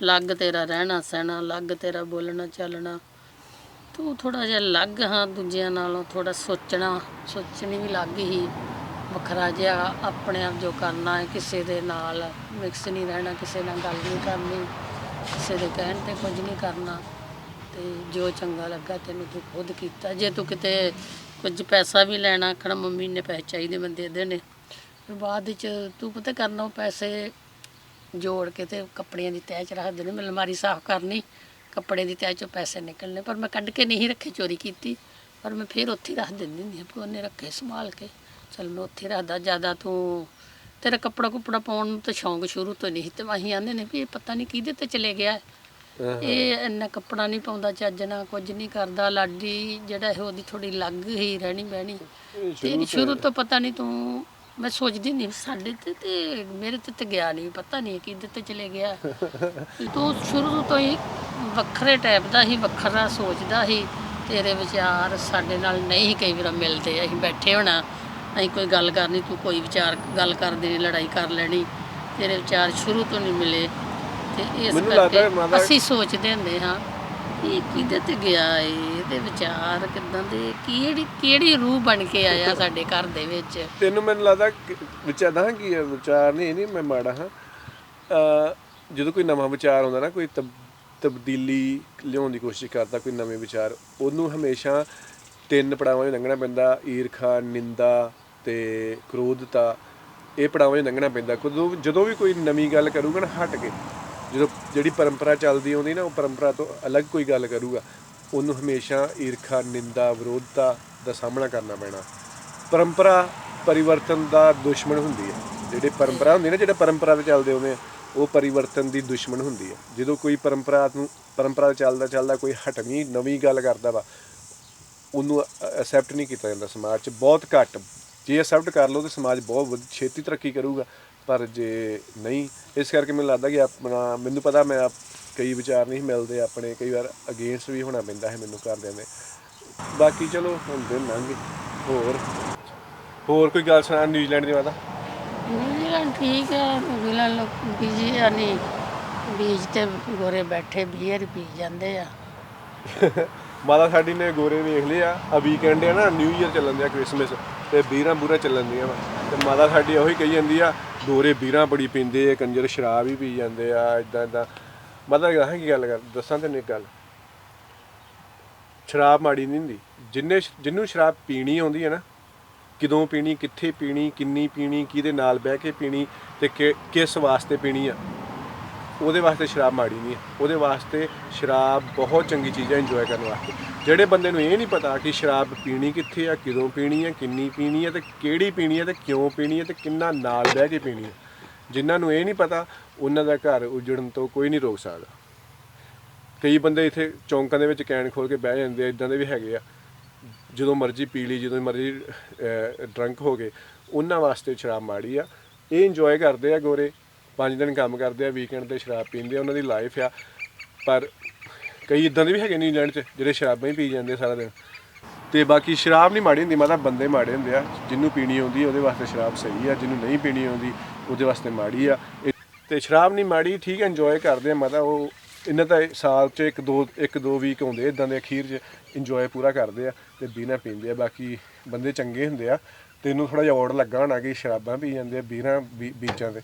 ਲੱਗ ਤੇਰਾ ਰਹਿਣਾ ਸਹਿਣਾ ਲੱਗ ਤੇਰਾ ਬੋਲਣਾ ਚੱਲਣਾ। ਤੂੰ ਥੋੜਾ ਜਿਹਾ ਲੱਗ ਹਾਂ ਦੂਜਿਆਂ ਨਾਲੋਂ ਥੋੜਾ ਸੋਚਣਾ ਸੋਚਣੀ ਵੀ ਲੱਗ ਹੀ। ਵੱਖਰਾ ਜਿਹਾ ਆਪਣੇ ਆਪ ਜੋ ਕਰਨਾ ਹੈ ਕਿਸੇ ਦੇ ਨਾਲ ਮਿਕਸ ਨਹੀਂ ਰਹਿਣਾ ਕਿਸੇ ਨਾਲ ਗੱਲ ਨਹੀਂ ਕਰਨੀ ਕਿਸੇ ਦੇ ਕਹਿਣ ਤੇ ਕੁਝ ਨਹੀਂ ਕਰਨਾ। ਤੇ ਜੋ ਚੰਗਾ ਲੱਗਾ ਤੈਨੂੰ ਤੂੰ ਖੁਦ ਕੀਤਾ। ਜੇ ਤੂੰ ਕਿਤੇ ਕੁਝ ਪੈਸਾ ਵੀ ਲੈਣਾ, ਆਖਣਾ, ਮੰਮੀ ਨੇ ਪੈਸੇ ਚਾਹੀਦੇ, ਮੈਂ ਦੇ ਦੇਣੇ। ਫਿਰ ਬਾਅਦ ਵਿੱਚ ਤੂੰ ਪਤਾ ਕਰਨਾ, ਉਹ ਪੈਸੇ ਜੋੜ ਕੇ ਤੇ ਕੱਪੜਿਆਂ ਦੀ ਤੈਅ ਚ ਰੱਖ ਦੇਣੇ, ਮੈਂ ਅਲਮਾਰੀ ਸਾਫ਼ ਕਰਨੀ ਕੱਪੜੇ ਦੀ ਤੈਅ ਚੋਂ ਪੈਸੇ ਨਿਕਲਣੇ, ਪਰ ਮੈਂ ਕੱਢ ਕੇ ਨਹੀਂ ਰੱਖੇ, ਚੋਰੀ ਕੀਤੀ। ਪਰ ਮੈਂ ਫਿਰ ਉੱਥੇ ਹੀ ਰੱਖ ਦਿੰਦੀ ਹੁੰਦੀ ਹਾਂ, ਵੀ ਉਹਨੇ ਰੱਖੇ ਸੰਭਾਲ ਕੇ। ਚਲ ਮੈਂ ਉੱਥੇ ਰੱਖਦਾ, ਜ਼ਿਆਦਾ ਤੂੰ, ਤੇਰਾ ਕੱਪੜਾ ਕੁਪੜਾ ਪਾਉਣ ਨੂੰ ਤਾਂ ਸ਼ੌਂਕ ਸ਼ੁਰੂ ਤੋਂ ਨਹੀਂ ਸੀ, ਤੇ ਅਸੀਂ ਆਂਦੇ ਨੇ ਵੀ ਇਹ ਪਤਾ ਨਹੀਂ ਕਿਹਦੇ ਤੇ ਚਲੇ ਗਿਆ। ਇਹ ਇੰਨਾ ਕੱਪੜਾ ਨਹੀਂ ਪਾਉਂਦਾ ਚੱਜ ਨਾਲ ਕੁਝ ਨਹੀਂ ਕਰਦਾ ਲਾਡੀ ਜਿਹੜਾ ਹੈ ਉਹਦੀ ਥੋੜੀ ਲੱਗ ਹੀ ਰਹਿਣੀ ਬਹਿਣੀ। ਤੇ ਸ਼ੁਰੂ ਤੋਂ ਪਤਾ ਨਹੀਂ ਤੂੰ ਮੈਂ ਸੋਚਦੀ ਨਹੀਂ ਸਾਡੇ ਤੇ ਤੇ ਮੇਰੇ ਤੇ ਤੇ ਗਿਆ ਨਹੀਂ ਪਤਾ ਨਹੀਂ ਕਿਹਦੇ ਤੇ ਚਲੇ ਗਿਆ। ਤੂੰ ਸ਼ੁਰੂ ਤੋਂ ਹੀ ਵੱਖਰੇ ਟਾਈਪ ਦਾ ਹੀ ਵੱਖਰਾ ਸੋਚਦਾ ਸੀ ਤੇਰੇ ਵਿਚਾਰ ਸਾਡੇ ਨਾਲ ਨਹੀਂ ਕਈ ਵਾਰ ਮਿਲਦੇ ਅਸੀਂ ਬੈਠੇ ਹੋਣਾ ਅਸੀਂ ਕੋਈ ਗੱਲ ਕਰਨੀ ਤੂੰ ਕੋਈ ਵਿਚਾਰ ਗੱਲ ਕਰ ਦੇਣੀ ਲੜਾਈ ਕਰ ਲੈਣੀ ਤੇਰੇ ਵਿਚਾਰ ਸ਼ੁਰੂ ਤੋਂ ਨਹੀਂ ਮਿਲੇ। ਤੇ ਇਸ ਮੈਨੂੰ ਲੱਗਦਾ ਹੈ ਕਰਕੇ ਅਸੀਂ ਸੋਚਦੇ ਹੁੰਦੇ ਹਾਂ ਇਹ ਕਿਹਦੇ ਤੇ ਗਿਆ ਏ ਇਹਦੇ ਵਿਚਾਰ ਕਿਦਾਂ ਦੇ ਕਿਹੜੀ ਕਿਹੜੀ ਰੂਹ ਬਣ ਕੇ ਆਇਆ ਸਾਡੇ ਘਰ ਦੇ ਵਿੱਚ? ਤੈਨੂੰ ਮੈਨੂੰ ਲੱਗਦਾ ਕਿ ਵਿਚਾਰਦਾ ਕੀ ਹੈ ਵਿਚਾਰ ਨਹੀਂ ਇਹ ਨਹੀਂ ਮੈਂ ਮਾੜਾ ਹਾਂ। ਜਦੋਂ ਕੋਈ ਨਵਾਂ ਵਿਚਾਰ ਆਉਂਦਾ ਨਾ ਕੋਈ ਤਬ- ਤਬਦੀਲੀ ਲਿਆਉਣ ਦੀ ਕੋਸ਼ਿਸ਼ ਕਰਦਾ ਕੋਈ ਨਵੇਂ ਵਿਚਾਰ ਉਹਨੂੰ ਹਮੇਸ਼ਾ ਤਿੰਨ ਪੜਾਵਾਂ 'ਚ ਲੰਘਣਾ ਪੈਂਦਾ ਈਰਖਾ ਨਿੰਦਾ ਤੇ ਕ੍ਰੋਧਤਾ ਇਹ ਪੜਾਵਾਂ 'ਚ ਲੰਘਣਾ ਪੈਂਦਾ। ਕਦੋਂ ਜਦੋਂ ਵੀ ਕੋਈ ਨਵੀਂ ਗੱਲ ਕਰੂਗਾ ਨਾ ਹਟ ਕੇ। ਜਦੋਂ ਜਿਹੜੀ ਪਰੰਪਰਾ ਚੱਲਦੀ ਆਉਂਦੀ ਨਾ, ਉਹ ਪਰੰਪਰਾ ਤੋਂ ਅਲੱਗ ਕੋਈ ਗੱਲ ਕਰੂਗਾ। ਉਹਨੂੰ ਹਮੇਸ਼ਾ ਈਰਖਾ, ਨਿੰਦਾ, ਵਿਰੋਧਤਾ ਦਾ ਸਾਹਮਣਾ ਕਰਨਾ ਪੈਣਾ। ਪਰੰਪਰਾ ਪਰਿਵਰਤਨ ਦਾ ਦੁਸ਼ਮਣ ਹੁੰਦੀ ਹੈ। ਜਿਹੜੇ ਪਰੰਪਰਾ ਹੁੰਦੀ ਨਾ, ਜਿਹੜੇ ਪਰੰਪਰਾ ਤੇ ਚੱਲਦੇ ਆਉਂਦੇ ਆ, ਉਹ ਪਰਿਵਰਤਨ ਦੀ ਦੁਸ਼ਮਣ ਹੁੰਦੀ ਹੈ। ਜਦੋਂ ਕੋਈ ਪਰੰਪਰਾ ਨੂੰ, ਪਰੰਪਰਾ ਚੱਲਦਾ ਚੱਲਦਾ ਕੋਈ ਹਟਵੀਂ, ਨਵੀਂ ਗੱਲ ਕਰਦਾ ਵਾ, ਉਹਨੂੰ ਐਕਸੈਪਟ ਨਹੀਂ ਕੀਤਾ ਜਾਂਦਾ ਸਮਾਜ 'ਚ। ਬਹੁਤ ਘੱਟ। ਜੇ ਐਕਸੈਪਟ ਕਰ ਲਓ ਤਾਂ ਸਮਾਜ ਬਹੁਤ ਵਧ- ਛੇਤੀ ਤਰੱਕੀ ਕਰੂਗਾ। ਪਰ ਜੇ ਨਹੀਂ ਇਸ ਕਰਕੇ ਮੈਨੂੰ ਲੱਗਦਾ ਕਿ ਆਪਣਾ ਮੈਨੂੰ ਪਤਾ ਮੈਂ ਆਪ- ਕਈ ਵਿਚਾਰ ਨਹੀਂ ਮਿਲਦੇ ਆਪਣੇ ਕਈ ਵਾਰ ਅਗੇਂਸਟ ਵੀ ਹੋਣਾ ਪੈਂਦਾ ਹੈ ਮੈਨੂੰ ਘਰਦਿਆਂ ਦੇ। ਬਾਕੀ ਚਲੋ ਹੁਣ ਦਿਨ ਲੰਘੇ। ਹੋਰ? ਹੋਰ ਕੋਈ ਗੱਲ ਸੁਣਾ ਨਿਊਜ਼ੀਲੈਂਡ ਦੀ ਮਾਤਾ? ਨਿਊਜ਼ੀਲੈਂਡ ਠੀਕ ਹੈ ਨਿਊਜ਼ੀਲੈਂਡ ਲੋਕ ਬੀਜੀ ਯਾਨੀ ਬੀਚ ਤੇ ਗੋਰੇ ਬੈਠੇ ਬੀਅਰ ਪੀ ਜਾਂਦੇ ਆ। ਮਾਤਾ ਸਾਡੀ ਨੇ ਗੋਰੇ ਵੇਖ ਲਿਆ ਆ ਵੀਕਐਂਡ ਆ ਨਾ ਨਿਊ ਇਅਰ ਚੱਲਣ ਦਿਆ ਕ੍ਰਿਸਮਸ ਤੇ ਬੀਰਾਂ ਬੂਰਾ ਚੱਲਣ ਦੀਆਂ ਵਾ। ਤੇ ਮਾਤਾ ਸਾਡੀ ਉਹੀ ਕਹੀ ਜਾਂਦੀ ਆ ਗੋਰੇ ਬੀਰਾਂ ਬੜੀ ਪੀਂਦੇ ਆ, ਕੰਜਰ ਸ਼ਰਾਬ ਹੀ ਪੀ ਜਾਂਦੇ ਆ ਇਦਾਂ ਇਦਾਂ ਮਤਲਬ ਕਹਾਂ ਕੀ ਗੱਲ ਕਰ, ਦੱਸਾਂ ਤੈਨੂੰ ਇੱਕ ਗੱਲ। ਸ਼ਰਾਬ ਮਾੜੀ ਨਹੀਂ ਹੁੰਦੀ। ਜਿੰਨੇ ਜਿੰਨੂੰ ਸ਼ਰਾਬ ਪੀਣੀ ਆਉਂਦੀ ਹੈ ਨਾ, ਕਿਦੋਂ ਪੀਣੀ, ਕਿੱਥੇ ਪੀਣੀ, ਕਿੰਨੀ ਪੀਣੀ, ਕਿਹਦੇ ਨਾਲ ਬਹਿ ਕੇ ਪੀਣੀ ਤੇ ਕਿਸ ਵਾਸਤੇ ਪੀਣੀ ਆ। ਉਹਦੇ ਵਾਸਤੇ ਸ਼ਰਾਬ ਮਾੜੀ ਨਹੀਂ ਹੈ। ਉਹਦੇ ਵਾਸਤੇ ਸ਼ਰਾਬ ਬਹੁਤ ਚੰਗੀ ਚੀਜ਼ ਹੈ ਇੰਜੋਏ ਕਰਨ ਵਾਸਤੇ। ਜਿਹੜੇ ਬੰਦੇ ਨੂੰ ਇਹ ਨਹੀਂ ਪਤਾ ਕਿ ਸ਼ਰਾਬ ਪੀਣੀ ਕਿੱਥੇ ਆ, ਕਿਦੋਂ ਪੀਣੀ ਹੈ ਕਿੰਨੀ ਪੀਣੀ ਹੈ ਤੇ ਕਿਹੜੀ ਪੀਣੀ ਹੈ ਤੇ ਕਿਉਂ ਪੀਣੀ ਹੈ ਤੇ ਕਿੰਨਾ ਨਾਲ ਬਹਿ ਕੇ ਪੀਣੀ ਹੈ ਜਿਨ੍ਹਾਂ ਨੂੰ ਇਹ ਨਹੀਂ ਪਤਾ, ਉਹਨਾਂ ਦਾ ਘਰ ਉਜੜਨ ਤੋਂ ਕੋਈ ਨਹੀਂ ਰੋਕ ਸਕਦਾ। ਕਈ ਬੰਦੇ ਇੱਥੇ ਚੌਂਕਾਂ ਦੇ ਵਿੱਚ ਕੈਨ ਖੋਲ ਕੇ ਬਹਿ ਜਾਂਦੇ ਆ, ਇਦਾਂ ਦੇ ਵੀ ਹੈਗੇ ਆ। ਜਦੋਂ ਮਰਜ਼ੀ ਪੀ ਲਈ, ਜਦੋਂ ਮਰਜ਼ੀ ਡਰੰਕ ਹੋ ਗਏ, ਉਹਨਾਂ ਵਾਸਤੇ ਸ਼ਰਾਬ ਮਾੜੀ ਆ। ਇਹ ਇੰਜੋਏ ਕਰਦੇ ਆ ਗੋਰੇ। ਪੰਜ ਦਿਨ ਕੰਮ ਕਰਦੇ ਆ ਵੀਕਐਂਡ ਤੇ ਸ਼ਰਾਬ ਪੀਂਦੇ ਆ, ਉਹਨਾਂ ਦੀ ਲਾਈਫ ਆ। ਪਰ ਕਈ ਇਦਾਂ ਦੇ ਵੀ ਹੈਗੇ ਨੇ ਇੰਗਲੈਂਡ 'ਚ, ਜਿਹੜੇ ਸ਼ਰਾਬਾਂ ਹੀ ਪੀ ਜਾਂਦੇ ਆ ਸਾਰਾ ਦਿਨ। ਤੇ ਬਾਕੀ ਸ਼ਰਾਬ ਨਹੀਂ ਮਾੜੀ ਹੁੰਦੀ, ਮਾਤਾ ਬੰਦੇ ਮਾੜੇ ਹੁੰਦੇ ਆ। ਜਿਹਨੂੰ ਪੀਣੀ ਆਉਂਦੀ, ਉਹਦੇ ਵਾਸਤੇ ਸ਼ਰਾਬ ਸਹੀ ਆ। ਜਿਹਨੂੰ ਨਹੀਂ ਪੀਣੀ ਆਉਂਦੀ, ਉਹਦੇ ਵਾਸਤੇ ਮਾੜੀ ਆ। ਇਹ- ਤੇ ਸ਼ਰਾਬ ਨਹੀਂ ਮਾੜੀ, ਠੀਕ ਇੰਜੋਏ ਕਰਦੇ ਆ ਮਤਲਬ ਉਹ ਇਹਨਾਂ ਤਾਂ ਸਾਲ 'ਚ ਇੱਕ ਦੋ ਇੱਕ ਦੋ ਵੀਕ ਆਉਂਦੇ ਇਦਾਂ ਦੇ ਅਖੀਰ 'ਚ ਇੰਜੋਏ ਪੂਰਾ ਕਰਦੇ ਆ ਤੇ ਬੀਨਾ ਪੀਂਦੇ ਆ। ਬਾਕੀ ਬੰਦੇ ਚੰਗੇ ਹੁੰਦੇ ਆ। ਤੈਨੂੰ ਥੋੜਾ ਜਿਹਾ ਔੜ ਲੱਗਾ ਹੋਣਾ ਕਿ ਸ਼ਰਾਬਾਂ ਪੀ ਜਾਂਦੇ ਆ ਬੀਰਾਂ ਬੀ- ਬੀਚਾਂ ਤੇ